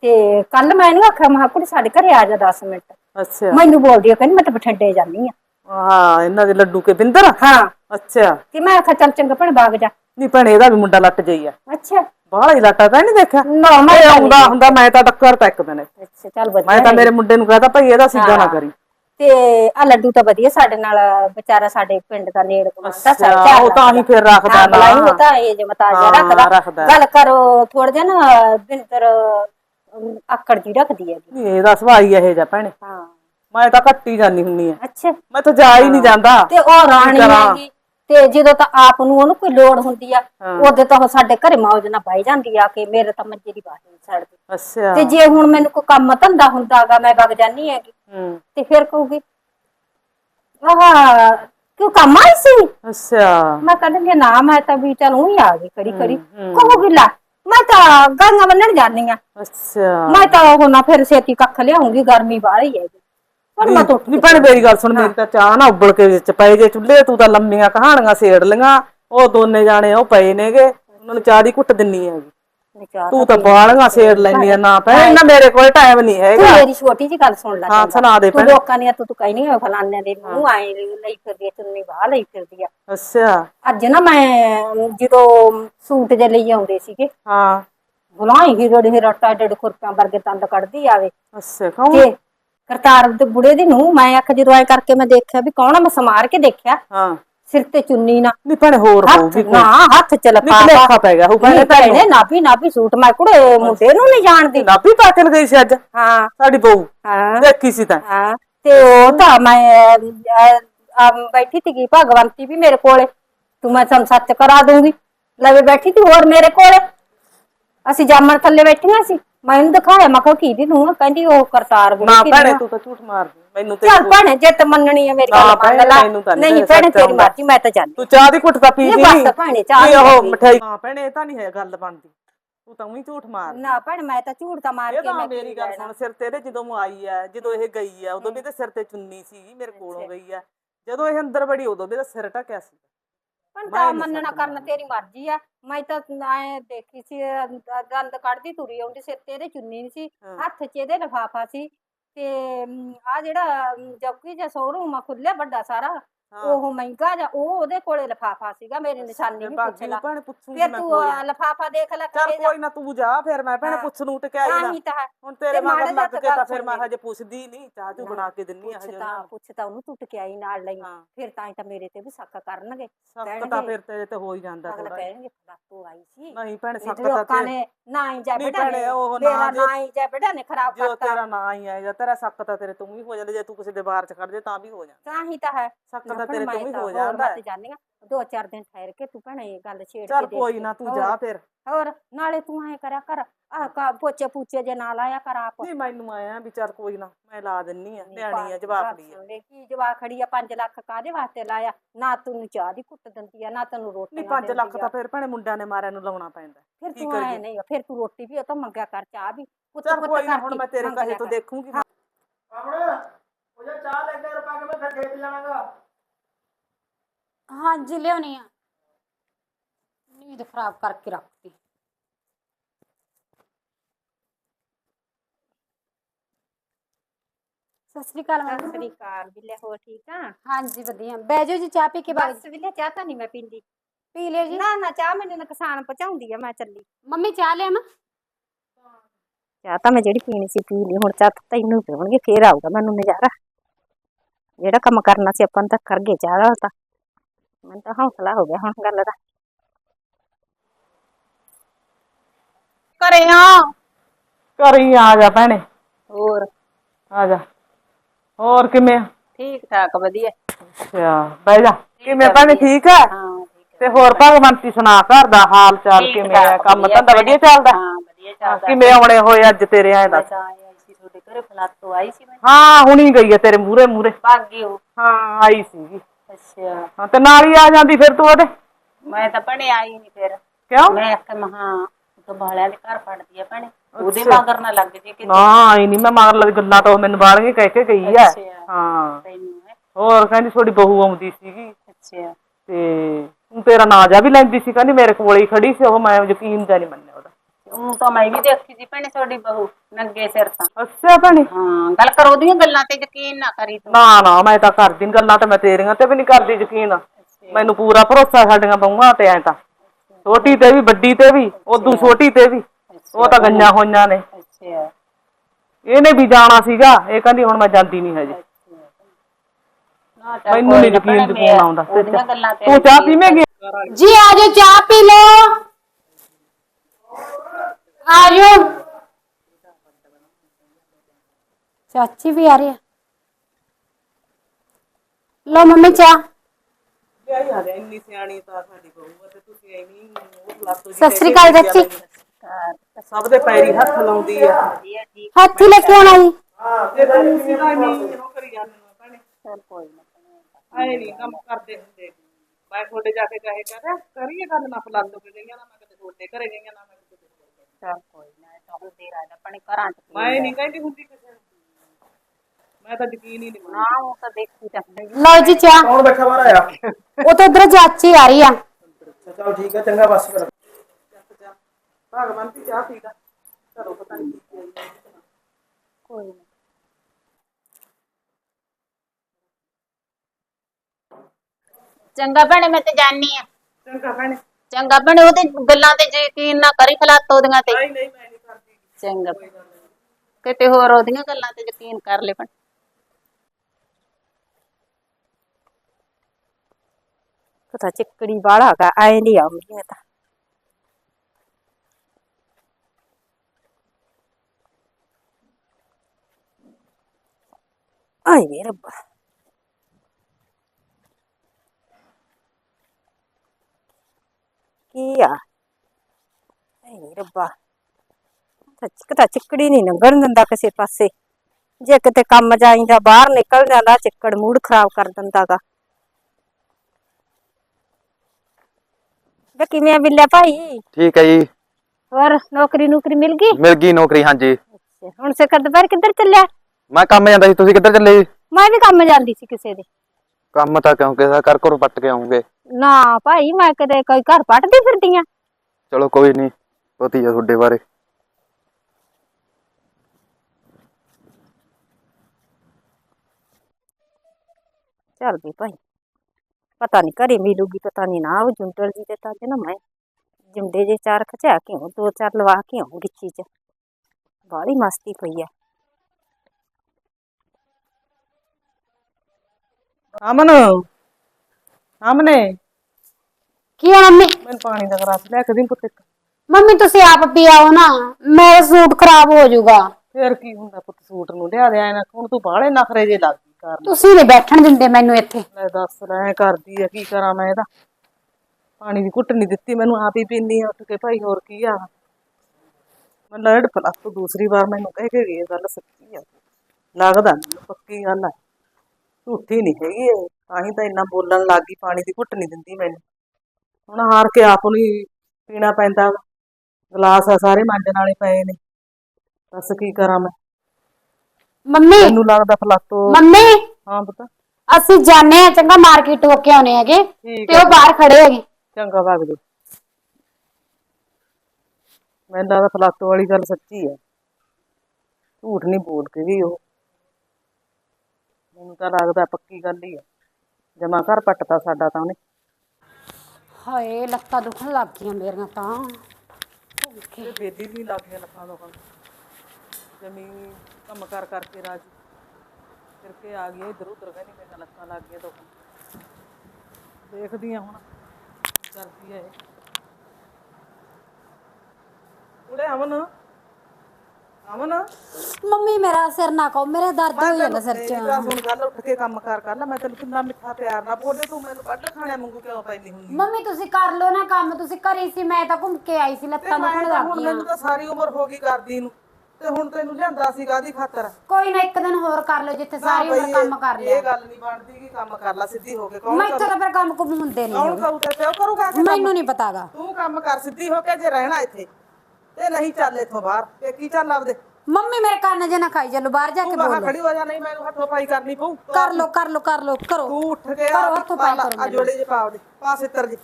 ਤੇ ਕੱਲ ਮੈਂ ਇਹਨੂੰ ਆਖਿਆ ਮਹਾ ਕੁੜੀ ਸਾਡੇ ਘਰੇ ਆ ਜਾ 10 ਮਿੰਟ। ਅੱਛਾ। ਮੈਨੂੰ ਬੋਲਦੀ ਆ ਕਹਿੰਦੀ ਮੈਂ ਤਾਂ ਬਠਿੰਡੇ ਜਾਂਦੀ ਆ। ਹਾਂ ਇਹਨਾਂ ਦੇ ਲੱਡੂ ਕੇ ਬਿੰਦਰ? ਹਾਂ। ਅੱਛਾ। ਤੇ ਮੈਂ ਆਖਿਆ ਚੱਲ ਚੰਗਾ ਭਣ ਬਾਗ ਜਾ। ਨਹੀਂ ਭੈਣੇ ਇਹਦਾ ਵੀ ਮੁੰਡਾ ਲੱਟ ਜਈ ਆ। ਅੱਛਾ। ਬਾਹਲਾ ਹੀ ਲੱਟਾ ਤਾਂ ਨਹੀਂ ਦੇਖਿਆ? ਨਾ ਮੈਂ ਇਹ ਆਉਂਦਾ ਹੁੰਦਾ ਮੈਂ ਤਾਂ ਟੱਕਰ ਟੱਕ ਦੇਣੇ ਅੱਛਾ ਚੱਲ ਵਧੀਆ ਮੈਂ ਤਾਂ ਮੇਰੇ ਮੁੰਡੇ ਨੂੰ ਕਹਤਾ ਭਾਈ ਇਹਦਾ ਸਿੱਧਾ ਨਾ ਕਰੀ। ਤੇ ਆ ਲੱਡੂ ਤਾਂ ਵਧੀਆ ਸਾਡੇ ਨਾਲ ਵਿਚਾਰਾ ਸਾਡੇ ਪਿੰਡ ਦਾ ਨੇੜ ਗਵਾਂਦਾ ਅੱਛਾ, ਉਹ ਤਾਂ ਹੀ ਫਿਰ ਰੱਖਦਾ ਨਾ। ਉਹ ਤਾਂ ਇਹ ਜੇ ਮਤਾ ਹਾਂ, ਰੱਖਦਾ। ਗੱਲ ਕਰੋ ਥੋੜਾ ਜਿਹਾ ਨਾ ਬਿੰਦਰ ਆਕੜ ਜੀ ਰੱਖਦੀ ਹੈ ਇਹਦਾ ਸੁਭਾਅ ਹੀ ਇਹੋ ਜਿਹਾ ਭੈਣੇ। ਹਾਂ। ਮੈਂ ਤਾਂ ਘੱਟੀ ਜਾਨੀ ਹੁੰਨੀ ਆ ਅੱਛਾ। ਮੈਂ ਤਾਂ ਜਾ ਹੀ ਨਹੀਂ ਜਾਂਦਾ। ਤੇ ਉਹ ਰਾਣੀ ਕਰਾਂ? ਹੈਗੀ ਤੇ ਜਦੋਂ ਤਾਂ ਆਪ ਨੂੰ ਉਹਨੂੰ ਕੋਈ ਲੋੜ ਹੁੰਦੀ ਆ ਉਹਦੇ ਤਾਂ ਉਹ ਸਾਡੇ ਘਰੇ ਮੌਜ ਨਾਲ ਬਹਿ ਜਾਂਦੀ ਆ ਕਿ ਮੇਰੇ ਤਾਂ ਮੰਜੇ ਦੀ ਬਾਤ ਨਹੀਂ ਛੱਡਦੀ। ਅੱਛਾ। ਤੇ ਜੇ ਹੁਣ ਮੈਨੂੰ ਕੋਈ ਕੰਮ ਧੰਦਾ ਹੁੰਦਾਗਾ ਮੈਂ ਵਗ ਜਾਨੀ ਹੈਗੀ। ਹੂੰ। ਤੇ ਫਿਰ ਕਹੂਗੀ ਆਹ ਕਿਉਂ ਕੰਮ ਆਈ ਸੀ? ਅੱਛਾ। ਮੈਂ ਕਹਿੰਦੀ ਨਾ ਮੈਂ ਤਾਂ ਵੀ ਚੱਲ ਉਹੀ ਆ ਗਈ ਕਰੀ ਕਰੀ ਕਹੂਗੀ ਲੈ ਮੈਂ ਤਾਂ ਗਾਂਗਾ ਬੰਨਣ ਜਾਨੀ ਆ। ਅੱਛਾ। ਮੈਂ ਤਾਂ ਉਹ ਨਾ ਫਿਰ ਛੇਤੀ ਕੱਖ ਲਿਆਉਂਗੀ ਗਰਮੀ ਬਾਹਲੀ ਹੈ ਪਰ ਮੈਂ ਤਾਂ ਉੱਠ ਨਹੀਂ ਭੈਣੇ ਮੇਰੀ ਗੱਲ ਸੁਣ ਮੇਰੀ ਤਾਂ ਚਾਹ ਨਾ ਉਬਲ ਕੇ ਵਿੱਚ ਪਏ ਜੇ ਚੁੱਲ੍ਹੇ ਤੂੰ ਤਾਂ ਲੰਮੀਆਂ ਕਹਾਣੀਆਂ ਸੇੜ ਲੀਆਂ ਉਹ ਦੋਨੇ ਜਾਣੇ ਉਹ ਪਏ ਨੇਗੇ ਉਹਨਾਂ ਨੂੰ ਚਾਹ ਦੀ ਘੁੱਟ ਦਿੰਨੀ ਹੈਗੀ। ਤੂੰ ਤਾਂ ਬਾਲੀਆਂ ਸੇੜ ਲੈਣੀ ਆ ਨਾ ਭੈਣੇ ਨਾ ਮੇਰੇ ਕੋਲ ਟਾਈਮ ਨਹੀਂ ਤੂੰ ਹੈਗਾ। ਮੇਰੀ ਛੋਟੀ ਜੀ ਗੱਲ ਸੁਣ ਲੈ ਹਾਂ। ਸੁਣਾ ਦੇ ਤੂੰ ਭੈਣੇ। ਲੋਕਾਂ ਦੀਆਂ ਤੂੰ ਤੂੰ ਕਹਿਨੀ ਆ ਫਲਾਨਿਆਂ ਦੇ ਮੂੰਹ ਆਏ ਲਈ ਫਿਰਦੀ ਚੁੰਨੀ ਬਾਹ ਲਈ ਫਿਰਦੀ ਆ। ਅੱਛਾ। ਅੱਜ ਨਾ ਮੈਂ ਜਦੋਂ ਸੂਟ ਜੇ ਲਈ ਆਉਂਦੇ ਸੀਗੇ ਹਾਂ। ਬੁਲਾਈ ਹੀ ਰੋੜੇ ਰੱਟਾ ਡੜ ਖੁਰਪਾਂ ਵਰਗੇ ਤੰਦ ਕੱਢਦੀ ਆਵੇ। ਅੱਛਾ ਕੌਣ? ਤੇ ਕਰਤਾਰ ਦੇ ਬੁੜੇ ਦੀ ਨੂੰ ਮੈਂ ਅੱਖ ਜਦੋਂ ਐ ਕਰਕੇ ਮੈਂ ਦੇਖਿਆ ਵੀ ਕੌਣ ਆ ਮੈਂ ਸਮਾਰ ਕੇ ਦੇਖਿਆ। ਹਾਂ। ਸਿਰ ਤੇ ਚੁੰਨੀ ਨਾ। ਨਹੀਂ ਭੈਣੇ ਹੋਰ ਹੱਥ ਹੋਊਗੀ ਨਾ ਹੱਥ ਚ ਭਲੇਖਾ ਪੈ ਗਿਆ ਹੋਊ ਭੈਣੇ ਨਹੀਂ ਭੈਣੇ। ਨਾਭੀ ਨਾਭੀ ਸੂਟ ਮੈਂ ਕੁੜੇ ਮੁੰਡੇ ਨੂੰ ਨਹੀਂ ਜਾਣਦੀ। ਨਾਭੀ ਪਾ ਕੇ ਗਈ ਸੀ ਅੱਜ? ਹਾਂ। ਸਾਡੀ ਬਹੂ। ਹਾਂ। ਦੇਖੀ ਸੀ ਤਾਂ। ਹਾਂ। ਤੇ ਉਹ ਤਾਂ ਮੈਂ ਅਹ, ਅਹ, ਬੈਠੀ ਸੀਗੀ ਭਗਵੰਤੀ ਵੀ ਮੇਰੇ ਕੋਲੇ। ਤੂੰ ਮੈਂ ਤੁਹਾਨੂੰ ਸੱਚ ਕਰਾ ਦੂੰਗੀ। ਲਵੇ ਬੈਠੀ ਤੀ ਹੋਰ ਮੇਰੇ ਕੋਲੇ। ਅਸੀਂ ਜਾਮਣ ਥੱਲੇ ਬੈਠੀਆਂ ਸੀ। ਮੈਂ ਇਹਨੂੰ ਦਿਖਾਇਆ ਮੈਂ ਕਿਹਾ ਕੀ ਦੀ ਨੂੰ ਕਹਿੰਦੀ ਉਹ ਕਰਤਾਰ ਗੁਰੂ ਨਾ ਕੀ ਭੈਣੇ ਆ। ਤੂੰ ਤਾਂ ਝੂਠ ਮਾਰਦੀ ਮੈਨੂੰ ਤੇ ਚੱਲ ਭੈਣੇ ਜੇ ਤੇ ਮੰਨਣੀ ਹੈ ਮੇਰੀ ਗੱਲ ਮੰਨ ਲਾ। ਤਾਂ ਨਹੀਂ ਭੈਣੇ ਤੇਰੀ। ਮਰਜ਼ੀ ਮੈਂ ਤਾਂ ਜਾਂਦੀ ਤੂੰ ਚਾਹ ਦੀ ਘੁੱਟ ਤਾਂ ਪੀ ਦੀ ਬਸ ਭੈਣੇ, ਚਾਹ ਉਹ ਪੀਣੀ। ਮਠਿਆਈ ਹਾਂ ਭੈਣੇ ਇਹ ਤਾਂ ਨਹੀਂ ਹੈ ਗੱਲ ਬਣਦੀ। ਤੂੰ ਤਾਂ ਉਹੀ ਝੂਠ ਮਾਰ ਨਾ ਭੈਣੇ ਮੈਂ ਤਾਂ ਝੂਠ ਤਾਂ ਮਾਰ ਇਹ ਕੇ ਤਾਂ ਮੈਂ ਮੇਰੀ ਗੱਲ। ਸੁਣ ਸਿਰ ਤੇ ਇਹਦੇ ਜਦੋਂ ਮੈਂ ਆਈ ਐ ਜਦੋਂ ਇਹ ਗਈ ਐ ਉਦੋਂ ਵੀ ਇਹਦੇ ਸਿਰ ਤੇ ਚੁੰਨੀ ਸੀ ਮੇਰੇ ਕੋਲੋਂ ਗਈ ਐ ਜਦੋਂ ਇਹ ਅੰਦਰ ਵੜੀ ਉਦੋਂ ਵੀ ਇਹਦਾ ਸਿਰ ਢਕਿਆ ਸੀ। ਪਰ ਮੈਂ ਤਾਂ ਨੀ ਮੰਨਣਾ ਸਕਦੀ ਕਰਨਾ ਤੇਰੀ ਮਰਜ਼ੀ ਆ। ਮੈਂ ਤਾਂ ਐ ਦੇਖੀ ਸੀ ਅਹ, ਦੰਦ ਕੱਢਦੀ ਤੁਰੀ ਆਉਂਦੀ ਸਿਰ ਤੇ ਇਹਦੇ ਚੁੰਨੀ ਨੀ ਸੀ ਹਾਂ। ਹੱਥ 'ਚ ਇਹਦੇ ਲਫਾਫਾ ਸੀ। ਤੇ ਆ ਜਿਹੜਾ ਅਮ, ਜੱਗੀ ਜਿਹਾ ਸ਼ੋਰੂਮ ਆ ਖੁੱਲਿਆ ਵੱਡਾ ਸਾਰਾ। ਉਹ ਮਹਿੰਗਾ ਜਾਂ ਉਹ ਉਹਦੇ ਕੋਲੇ ਲਫਾਫਾ ਸੀਗਾ ਮੇਰੀ ਨਿਸ਼ਾਨੀ ਵੀ ਪੁੱਛ ਬਾਕੀ ਲਾ ਭੈਣੇ ਪੁੱਛੂਗੀ ਫਿਰ ਮੈਂ ਤੂੰ ਕੋਈ ਆਹ ਲਫਾਫਾ ਦੇਖ ਲੈ ਚੱਲ ਕਿਹੇ ਜਿਹਾ- ਕੋਈ ਨਾ ਤੂੰ ਜਾ ਫਿਰ ਮੈਂ ਭੈਣੇ ਹਾਂ। ਪੁੱਛ ਨੂੰ ਟਕਿਆਈ ਤਾਂ ਨਾ। ਹੀ ਤਾਂ ਹੈ। ਹੁਣ ਤੇਰੇ ਤੇ ਮਗਰ ਮਾੜਾ ਜਿਹਾ ਲੱਗ ਕੇ ਤਾਂ ਤਾਂ ਫਿਰ ਸੁਣ ਮੈਂ ਲੈ। ਹਜੇ ਪੁੱਛਦੀ ਨਹੀਂ ਚਾਹ ਤੂੰ ਬਣਾ ਕੇ ਦਿੰਨੀ ਆ ਪੁੱਛ ਹਜੇ ਤਾਂ ਉਹਨਾਂ। ਨੂੰ ਪੁੱਛ ਤਾਂ ਉਹਨੂੰ ਟੁੱਟ ਕੇ ਆਈ ਨਾਲ ਲਈ। ਹਾਂ। ਫਿਰ ਤਾਂ ਹੀ ਤਾਂ ਮੇਰੇ ਤੇ ਵੀ ਸ਼ੱਕ ਕਰਨਗੇ ਸਖਤ ਕਹਿਣਗੇ- ਤਾਂ ਫਿਰ ਤੇਰੇ ਤੇ ਹੋ ਹੀ ਜਾਂਦਾ ਅਗਲਾ ਥੋੜਾ ਕਹਿਣਗੇ ਫਲਾਤੂ ਆਈ ਸੀ। ਨਹੀਂ ਭੈਣੇ ਵੀ ਸਖਤ ਤਾਂ ਲੋਕਾਂ ਤੇ ਨੇ ਨਾ ਹੀ ਜਾ ਨਹੀਂ ਬੇਟਾ ਭੈਣੇ, ਨੇ ਉਹ ਨਾ ਮੇਰਾ ਜੋ- ਨਾ ਹੀ ਜਾ ਬੇਟਾ ਨੇ ਖਰਾਬ ਜੋ ਕਰਤਾ। ਤੇਰਾ ਨਾਂ ਹੀ ਆਏਗਾ ਤੇਰਾ ਸੱਕ ਤਾਂ ਤੇਰੇ ਤੂੰ ਵੀ ਹੋ ਜਾਂਦਾ ਜੇ ਤੂੰ ਕਿਸੇ ਦੇ ਬਾਹਰ ਚ ਖੜ ਜੇ ਤਾਂ ਵੀ ਹੋ ਜਾਂਦਾ। ਤਾਂ ਹੀ ਤਾਂ ਹੈ। ਸੱਕ ਨਾ। ਤਾਂ ਤੇਰੇ ਮੈਂ ਤੋਂ ਵੀ ਹੋ ਜਾਂਦਾ ਮੱਤ ਜਾਂਦੀ ਆਂ। ਦੋ ਚਾਰ ਦਿਨ ਠਹਿਰ ਕੇ ਤੂੰ ਭੈਣੇ ਇਹ ਗੱਲ ਛੇੜ ਚੱਲ ਕੇ ਕੋਈ ਦੇਖੀ। ਨਾ ਤੂੰ ਜਾ ਫਿਰ। ਹੋਰ ਨਾਲੇ ਤੂੰ ਐ ਕਰਿਆ ਕਰ ਆਹ ਪੋਚੇ ਪੂਚੇ ਜੇ ਨਾਲ ਆਇਆ ਕਰ ਆਪ। ਨਹੀਂ ਮੈਨੂੰ ਆਇਆ ਵੀ ਚੱਲ ਕੋਈ ਨਾ ਮੈਂ ਲਾ ਦਿੰਨੀ ਆ ਨਿਆਣੀ ਆ ਜਵਾਕੜੀ ਆ। ਕੀ ਜਵਾਬ ਖੜੀ ਆ 5 ਲੱਖ ਕਾਦੇ ਵਾਸਤੇ ਲਾਇਆ? ਨਾ ਤੈਨੂੰ ਚਾਹ ਦੀ ਕੁੱਟ ਦਿੰਦੀ ਆ ਨਾ ਤੈਨੂੰ ਰੋਟੀ ਨਹੀਂ 5 ਲੱਖ ਤਾਂ ਫਿਰ ਭੈਣੇ ਮੁੰਡਿਆਂ ਨੇ ਮਾਰਿਆ ਨੂੰ ਲਾਉਣਾ ਪੈਂਦਾ ਫਿਰ ਕੀ ਤੂੰ ਐ ਕਰੀਏ? ਨਹੀਂ ਫਿਰ ਤੂੰ ਰੋਟੀ ਵੀ ਉਹ ਤੋਂ ਮੰਗਿਆ ਕਰ ਚਾਹ ਵੀ। ਪੁੱਤ ਚੱਲ ਪੁੱਤ ਕੋਈ ਨਾ ਕਰਕੇ ਹੁਣ ਮੈਂ ਤੇਰੇ ਕਹੇ ਤੋਂ ਕਰ। ਦੇਖੂੰਗੀ। ਆਪਣੇ ਉਹ ਜੇ ਚਾਹ ਲੈ ਕੇ ਰਪਾ ਕੇ ਮੈਂ ਫਿਰ ਖੇਤ ਜਾਣਾਗਾ ਹਾਂਜੀ ਲਿਆਉਣੀ ਆ ਨੀਂਦ ਖਰਾਬ ਕਰਕੇ ਰੱਖਤੀ ਸਤਿ ਸ੍ਰੀ ਅਕਾਲ ਸਤਿ ਮੈਮ ਸ੍ਰੀ ਅਕਾਲ ਬਿੱਲੇ ਹੋਰ ਠੀਕ ਆ ਹਾਂਜੀ ਵਧੀਆ ਬਹਿ ਜਾਓ ਜੀ ਚਾਹ ਪੀ ਕੇ ਬਾਅਦ ਬਸ ਬਿੱਲੇ ਚਾਹ ਤਾਂ ਨਹੀਂ ਮੈਂ ਪੀਂਦੀ ਪੀ ਲਿਓ ਜੀ ਨਾ ਨਾ ਚਾਹ ਮੈਨੂੰ ਨੁਕਸਾਨ ਪਹੁੰਚਾਉਂਦੀ ਆ ਮੈਂ ਚੱਲੀ ਮੰਮੀ ਚਾਹ ਲਿਆ ਮੈਂ ਚਾਹ ਤਾਂ ਮੈਂ ਜਿਹੜੀ ਪੀਣੀ ਸੀ ਪੀ ਲਈ ਹੁਣ ਚਾਹ ਤਾਂ ਤੈਨੂੰ ਪੀਉਣਗੇ ਫੇਰ ਆਊਗਾ ਮੈਨੂੰ ਨਜ਼ਾਰਾ ਜਿਹੜਾ ਕੰਮ ਕਰਨਾ ਸੀ ਆਪਾਂ ਨੂੰ ਤਾਂ ਕਰ ਗਏ ਚਾਹ ਦਾ ਤਾਂ ਮੈਨੂੰ ਤਾਂ ਹੌਸਲਾ ਹੋ ਗਿਆ ਹੁਣ ਗੱਲ ਦਾ ਘਰੇ ਆ ਘਰੀ ਆ ਜਾ ਭੈਣੇ ਹੋਰ ਆ ਜਾ ਹੋਰ ਕਿਵੇਂ ਆ? ਠੀਕ ਠਾਕ ਵਧੀਆ ਅੱਛਾ ਬਹਿ ਜਾ ਕਿਵੇਂ ਭੈਣੇ ਠੀਕ ਆ ਹਾਂ ਠੀਕ ਤੇ ਹੋਰ ਭਗਵੰਤੀ ਸੁਣਾ ਘਰ ਦਾ ਹਾਲ ਚਾਲ ਠੀਕ ਕਿਵੇਂ ਆ ਠਾਕ, ਕੰਮ ਵਧੀਆ ਧੰਦਾ ਵਧੀਆ ਚੱਲਦਾ ਹਾਂ ਵਧੀਆ ਹਾਂ, ਚੱਲਦਾ ਕਿਵੇਂ ਆਉਣੇ ਹੋਏ ਅੱਜ ਤੇਰੇ ਐ ਦੱਸ ਬਸ ਆਏ ਆਈ ਸੀ ਤੁਹਾਡੇ ਘਰੇ ਫਲਾਤੋ ਆਈ ਸੀ ਮੈਂ ਹਾਂ ਹੁਣੀ ਗਈ ਆ ਤੇਰੇ ਮੂਰੇ ਮੂਰੇ ਭਾਗੀ ਹੋ ਹਾਂ ਆਈ ਸੀਗੀ ਅੱਛਾ। ਹਾਂ ਤੇ ਨਾਲ ਹੀ ਆ ਜਾਂਦੀ ਫਿਰ ਤੂੰ ਉਹਦੇ? ਮੈਂ ਤਾਂ ਭਣੇ ਆਈ ਨਹੀਂ ਫਿਰ। ਕਿਉਂ? ਮੈਂ ਆਖਿਆ ਮਹਾ ਤੂੰ ਬਾਲਿਆਂ ਦੇ ਘਰ ਫੜਦੀ ਆ ਭਣੇ। ਉਹਦੇ ਮਗਰ ਨਾ ਲੱਗ ਜੇ ਕਿ ਨਾ ਆਈ ਨਹੀਂ ਮੈਂ ਮਗਰ ਲੱਗ ਗੱਲਾਂ ਤਾਂ ਉਹ ਮੈਨੂੰ ਬਾਹਰ ਕਹਿ ਕੇ ਗਈ ਆ। ਹਾਂ। ਤੈਨੂੰ ਹੈ। ਹੋਰ ਕਹਿੰਦੀ ਤੁਹਾਡੀ ਬਹੂ ਆਉਂਦੀ ਸੀਗੀ। ਅੱਛਾ। ਤੇ ਤੇਰਾ ਨਾਂ ਜਾ ਵੀ ਲੈਂਦੀ ਸੀ ਕਹਿੰਦੀ ਮੇਰੇ ਕੋਲ ਹੀ ਖੜੀ ਸੀ ਉਹ ਮੈਂ ਯਕੀਨ ਦਾ ਨਹੀਂ ਮੰਨਿਆ। ਉਹ ਤਾਂ ਮੈਂ ਵੀ ਦੇਖੀ ਸੀ ਭੈਣੇ ਤੁਹਾਡੀ ਬਹੂ ਨੰਗੇ ਸਿਰ ਤਾਂ। ਅੱਛਾ ਭੈਣੇ। ਹਾਂ ਗੱਲ ਕਰ ਉਹਦੀਆਂ ਗੱਲਾਂ ਤੇ ਯਕੀਨ ਨਾ ਕਰੀ ਤੂੰ। ਨਾ ਨਾ ਮੈਂ ਤਾਂ ਕਰਦੀ ਨੀ ਗੱਲਾਂ ਤੇ ਮੈਂ ਤੇਰੀਆਂ ਤੇ ਵੀ ਨਹੀਂ ਕਰਦੀ ਯਕੀਨ। ਮੈਨੂੰ ਪੂਰਾ ਭਰੋਸਾ ਸਾਡੀਆਂ ਬਹੂਆਂ ਤੇ ਐ ਤਾਂ। ਛੋਟੀ ਤੇ ਵੀ ਵੱਡੀ ਤੇ ਵੀ ਉਦੋਂ ਛੋਟੀ ਤੇ ਵੀ ਉਹ ਤਾਂ ਗਈਆਂ ਹੋਈਆਂ ਨੇ। ਅੱਛਾ। ਇਹਨੇ ਵੀ ਜਾਣਾ ਸੀਗਾ ਇਹ ਕਹਿੰਦੀ ਹੁਣ ਮੈਂ ਜਾਂਦੀ ਨਹੀਂ ਹਜੇ ਨਾ ਚੱਲ ਮੈਨੂੰ ਕੋਈ ਨਹੀਂ ਨਾ ਯਕੀਨ ਭੈਣੇ, ਯਕੂਨ ਆਉਂਦਾ। ਉਹਦੀਆਂ ਗੱਲਾਂ ਤੇ ਤੂੰ ਚਾਹ ਪੀਵੇਂਗੀ? ਜੀ ਆ ਜਾਓ ਚਾਹ ਪੀ ਲਓ। ਆ ਜਾਓ ਚਾਚੀ ਵੀ ਆ ਰਹੀ ਹੈ ਲਓ ਮੰਮੀ ਚਾਹ। ਇੰਨੀ ਸਿਆਣੀ ਤਾਂ ਸਾਡੀ ਬਹੂ ਤੇ ਤੁਸੀਂ ਐਵੇਂ ਉਹ ਲਾਤੋ ਸਤਿ ਸ੍ਰੀ ਅਕਾਲ ਚਾਚੀ। ਸਭ ਦੇ ਪੈਰੀ ਹੱਥ ਲਾਉਂਦੀ ਆ। ਹੱਥੀ ਲੈ ਕੇ ਆਉਣਾ ਜੀ ਹਾਂ ਤੇ ਤੁਸੀਂ ਤਾਂ ਐਵੇਂ ਉਹ ਕਰੀ ਜਾਂਦੇ ਹੋ ਭੈਣੇ? ਆਏ ਨਹੀਂ ਕੰਮ ਕਰਦੇ ਹੁੰਦੇ। ਮੈਂ ਤੁਹਾਡੇ ਜਾ ਕੇ ਕਹੇ ਕਰ ਕਰੀਏ ਗੱਲ ਨਾ ਫਲਾ ਕੇ ਗਈਆਂ ਨਾ ਮੈਂ ਕਿਤੇ ਤੁਹਾਡੇ ਘਰੇ ਗਈਆਂ ਨਾ ਮੈਂ ਚੱਲ ਕੋਈ ਨਾ ਇਹ ਤਾਂ ਹੁੰਦੇ ਰਹਿੰਦਾ ਆਪਣੇ ਘਰਾਂ ਚ ਕੀ ਮੈਂ ਨਹੀਂ ਕਹਿੰਦੀ ਹੁੰਦੀ ਕਿਸੇ ਨੂੰ। ਮੈਂ ਤਾਂ ਯਕੀਨ ਹੀ ਨਹੀਂ ਨਾ ਉਹ ਤਾਂ ਦੇਖੀ ਜਾਂਦੇ। ਲਓ ਜੀ ਚਾਹ। ਕੌਣ ਬੈਠਾ ਬਾਹਰ ਆਇਆ? ਉਹ ਤਾਂ ਉਧਰ ਚਾਚੀ ਆ ਰਹੀ ਆ। ਅੱਛਾ ਚਲ ਠੀਕ ਹੈ ਚੰਗਾ ਬਸ ਫਿਰ। ਭਗਵਾਨ ਦੀ ਚਾਹ ਪੀਦਾ ਘਰੋਂ ਪਤਾ ਨਹੀਂ ਕੀ ਆਈ ਕੋਈ ਨਾ। ਚੰਗਾ ਭੈਣੇ ਮੈਂ ਤੇ ਜਾਣੀ ਆ। ਚੰਗਾ ਭੈਣੇ। ਚੰਗਾ ਭੈਣੇ ਉਹਦੇ ਗੱਲਾਂ ਤੇ ਯਕੀਨ ਨਾ ਕਰੀ ਖਲਾਤ ਉਹਦੀਆਂ ਤੇ। ਨਹੀਂ ਨਹੀਂ ਮੈਂ ਨਹੀਂ ਕਰਦੀ। ਚੰਗਾ। ਕਿਤੇ ਹੋਰ ਉਹਦੀਆਂ ਗੱਲਾਂ ਤੇ ਯਕੀਨ ਕਰ ਲੈ ਭੈਣੇ। ਪਤਾ ਚਿੱਕੜੀ ਵਾਲਾ ਹੈਗਾ ਐ ਨਹੀਂ ਆਉਂਦੀ ਮੈਂ ਤਾਂ। ਆਏ ਵੇ ਰੱਬਾ। ਕੀ ਆ ਵੇ ਰੱਬਾ ਤਾਂ ਚਿੱਕ ਤਾਂ ਚਿੱਕੜੀ ਨਹੀਂ ਲੰਘਣ ਦਿੰਦਾ ਕਿਸੇ ਪਾਸੇ ਜੇ ਕਿਤੇ ਕੰਮ ਜਾਈਦਾ ਬਾਹਰ ਨਿਕਲ ਜਾਂਦਾ ਚਿੱਕੜ ਮੂਡ ਖਰਾਬ ਕਰ ਦਿੰਦਾਗਾ ਵੇ ਕਿਵੇਂ ਆ ਬਿੱਲਾ ਭਾਈ ਠੀਕ ਹੈ ਜੀ ਹੋਰ ਨੌਕਰੀ ਨੌਕਰੀ ਮਿਲ ਗਈ ਮਿਲ ਗਈ ਨੌਕਰੀ ਹਾਂਜੀ ਅੱਛਾ, ਹੁਣ ਸਿਖਰ ਦੁਪਹਿਰ ਕਿੱਧਰ ਚੱਲਿਆ ਮੈਂ ਕੰਮ ਜਾਂਦਾ ਸੀ ਤੁਸੀਂ ਕਿੱਧਰ ਚੱਲੇ ਜੀ ਮੈਂ ਵੀ ਕੰਮ ਜਾਂਦੀ ਸੀ ਕਿਸੇ ਦੇ ਕੰਮ ਤਾਂ ਕਿਉਂ ਕਿਸੇ ਦਾ ਕਰ ਘਰੋਂ ਪੱਟ ਕੇ ਆਉਂਗੇ ਨਾ ਭਾਈ ਮੈਂ ਕਦੇ ਕੋਈ ਘਰ ਪੱਟਦੀ ਫਿਰਦੀ ਆ। ਚਲੋ ਕੋਈ ਨਹੀਂ ਪਤੀ ਆ ਤੁਹਾਡੇ ਬਾਰੇ। ਚੱਲ ਵੀ ਭਾਈ ਪਤਾ ਨਹੀਂ ਘਰੇ ਮਿਲੂਗੀ ਪਤਾ ਨਹੀਂ ਨਾ ਉਹ ਜੁੰਟਲ ਜੀ ਤੇ ਤਾਂ ਨਾ ਮੈਂ। ਜਿੰਦੇ ਜੇ ਚਾਰ ਖਚਾ ਕੇ ਆਊਂ, ਦੋ ਚਾਰ ਲਵਾ ਕੇ ਆਉਂ ਰਿੱਚੀ ਚ। ਬਾਹਲੀ ਮਸਤੀ ਪਈ ਆ ਅਮਨ। ਅਮਨੇ ਕੀ ਆ ਮੰਮੀ? ਪਾਣੀ ਦਾ ਗਲਾਸ ਲੈ ਕੇ ਦੇ ਪੁੱਤ ਇੱਕ। ਮੰਮੀ ਤੁਸੀਂ ਆਪ ਪੀ ਆਓ ਨਾ। ਮੇਰਾ ਸੂਟ ਖਰਾਬ ਹੋ ਜਾਊਗਾ। ਫੇਰ ਕੀ ਹੁੰਦਾ ਪੁੱਤ ਸੂਟ ਨੂੰ ਲਿਆ ਦੇ ਆਇਆ ਨਾ ਹੁਣ ਤੂੰ ਬਾਹਲੇ ਨਖਰੇ ਜੇ ਲੱਗਦੀ ਕਰਨ ਤੁਸੀਂ ਨਹੀਂ ਬੈਠਣ ਦਿੰਦੇ ਮੈਨੂੰ ਇੱਥੇ। ਲੈ ਦੱਸ ਲੈ ਕਰਦੀ ਆ ਕੀ ਕਰਾਂ ਮੈਂ ਇਹਦਾ? ਪਾਣੀ ਦੀ ਘੁੱਟ ਨਹੀਂ ਦਿੱਤੀ ਮੈਨੂੰ ਆਪ ਹੀ ਪੀਂਦੀ ਆ ਉੱਠ ਕੇ। ਭਾਈ ਹੋਰ ਕੀ ਆ? ਮੈਂ ਲੜ ਪਲੱਸ ਤੋਂ ਦੂਸਰੀ ਵਾਰ ਮੈਨੂੰ ਕਹਿ ਕੇ ਗਈ ਇਹ ਗੱਲ ਸੱਚੀ ਆ। ਲੱਗਦਾ ਮੈਨੂੰ ਪੱਕੀ ਗੱਲ ਆ। ਝੂਠੀ ਨਹੀਂ ਹੈਗੀ ਇਹ ਤਾਂ ਹੀ ਤਾਂ ਇੰਨਾ ਬੋਲਣ ਲੱਗ ਗਈ ਪਾਣੀ ਦੀ ਘੁੱਟ ਨਹੀਂ ਦਿੰਦੀ ਮੈਨੂੰ। ਹੁਣ ਹਾਰ ਕੇ ਆਪ ਨੂੰ ਹੀ ਪੀਣਾ ਪੈਂਦਾ। ਗਲਾਸ ਆ ਸਾਰੇ ਮਾਂਜਣ ਵਾਲੇ ਪਏ ਨੇ। ਦੱਸ ਕੀ ਕਰਾਂ ਮੈਂ? ਮੰਮੀ ਮੈਨੂੰ ਲੱਗਦਾ ਫਲਾਤੋ ਮੰਮੀ ਹਾਂ ਪਤਾ। ਅਸੀਂ ਜਾਣੇ ਆ ਚੰਗਾ ਮਾਰਕੀਟ ਹੋ ਕੇ ਆਉਣੇ ਹੈਗੇ। ਤੇ ਉਹ ਬਾਹਰ ਖੜੇ ਹੈਗੇ। ਚੰਗਾ ਵਗ ਜਾ। ਮੈਨੂੰ ਲੱਗਦਾ ਫਲਾਤੋ ਵਾਲੀ ਗੱਲ ਸੱਚੀ ਹੈ ਝੂਠ ਨਹੀਂ ਬੋਲ ਕੇ ਵੀ ਉਹ। ਮੈਨੂੰ ਤਾਂ ਲੱਗਦਾ ਪੱਕੀ ਗੱਲ ਹੀ ਹੈ ਜਮਾ ਘਰ ਪੱਟਤਾ ਸਾਡਾ ਤਾਂ ਉਹਨੇ। ਹਾਏ ਲੱਤਾਂ ਦੁਖਣ ਲੱਗ ਗਈਆਂ ਮੇਰੀਆਂ ਤਾਂ। ਬੇਦੀ ਵੀ ਲੱਗ ਗਿਆ ਲੱਖਾਂ ਲੋਕਾਂ ਨੂੰ ਜਮੀ ਕੰਮ ਕਰ ਕਰਕੇ ਰਾਜੀ। ਫਿਰ ਕੇ ਆ ਗਈ ਇਧਰ ਉਧਰ ਕਹਿੰਦੀ ਮੇਰੇ ਲੱਤਾਂ ਲੱਗ ਗਈਆਂ ਦੁਖਣ। ਦੇਖਦੀ ਆ ਹੁਣ ਕੀ ਕਰਦੀ ਹੈ ਇਹ। ਉੜੇ ਅਮਨ। ਅਮਨ ਮੰਮੀ ਮੇਰਾ ਸਿਰ ਨਾ ਕਹੋ ਮੇਰਾ ਦਰਦ ਹੋ ਜਾਂਦਾ ਸਿਰ 'ਚ। ਮੇਰੀ ਗੱਲ ਸੁਣ ਗੱਲ ਉੱਠ ਕੇ ਕੰਮ ਕਾਰ ਕਰ ਲੈ ਮੈਂ ਤੈਨੂੰ ਕਿੰਨਾ ਮਿੱਠਾ ਪਿਆਰ ਨਾਲ ਬੋਲੇ ਤੂੰ ਮੈਨੂੰ ਕੱਢ ਖਾਣਿਆ ਮੰਗੂ ਕਿਉਂ ਪੈਂਦੀ ਹੁੰਦੀ ਮੰਮੀ ਤੁਸੀਂ ਕਰ ਲਓ ਨਾ ਕੰਮ ਤੁਸੀਂ ਘਰੇ ਸੀ ਮੈਂ ਤਾਂ ਘੁੰਮ ਕੇ ਆਈ ਸੀ ਲੱਤਾਂ ਦੁਖਣ ਲੱਗ ਹੁਣ ਗਈਆਂ ਮੈਨੂੰ ਤਾਂ ਸਾਰੀ ਉਮਰ ਹੋ ਗਈ ਕਰਦੀ ਨੂੰ ਤੇ ਹੁਣ ਤੈਨੂੰ ਲਿਆਂਦਾ ਸੀ ਕਾਦੀ ਖਾਤਰ? ਕੋਈ ਨਾ ਇੱਕ ਦਿਨ ਹੋਰ ਕਰ ਲਓ ਜਿੱਥੇ ਸਾਰੀ ਬਈ ਉਮਰ ਕੰਮ ਕਰ ਲਿਆ। ਇਹ ਗੱਲ ਨਹੀਂ ਬਣਦੀ ਕਿ ਕੰਮ ਕਰ ਲੈ ਸਿੱਧੀ ਹੋ ਕੇ ਕੌਣ ਮੈਂ ਇੱਥੇ ਤਾਂ ਫਿਰ ਕੰਮ ਕੁਮ ਹੁੰਦੇ ਨਹੀਂ ਕੌਣ ਕਰੂ ਤੇ ਪਿਓ ਕਰੂਗਾ? ਕਿ ਮੈਨੂੰ ਨਹੀਂ ਪਤਾਗਾ। ਤੂੰ ਕੰਮ ਕਰ ਸਿੱਧੀ ਹੋ ਕੇ ਜੇ ਰਹਿਣਾ ਇੱਥੇ। ਤੇ ਨਹੀਂ ਚੱਲ ਇੱਥੋਂ ਬਾਹਰ ਤੇ ਕੀ ਚੱਲ ਆਪਦੇ? ਮੰਮੀ ਮੇਰੇ ਕੰਨ ਜੇ ਨਾ ਖਾਈ ਚੱਲੋ ਬਾਹਰ ਜਾ ਕੇ ਤੂੰ ਬਾਹਰ ਬੋਲੋ। ਖੜੀ ਹੋ ਜਾ ਨਹੀਂ ਮੈਨੂੰ ਹੱਥੋਂ ਪਾਈ ਕਰਨੀ ਪਊ। ਕਰ ਲਓ ਕਰ ਲਓ ਕਰ ਲਓ ਕਰੋ। ਤੂੰ ਉੱਠ ਕੇ ਕਰੋ, ਹੱਥੋਂ ਪਾਈ ਆ ਕਰੋ ਜੋੜੇ ਜੇ ਪਾਉ ਦੇ ਪਾ ਸਿੱਤਰ ਜੀ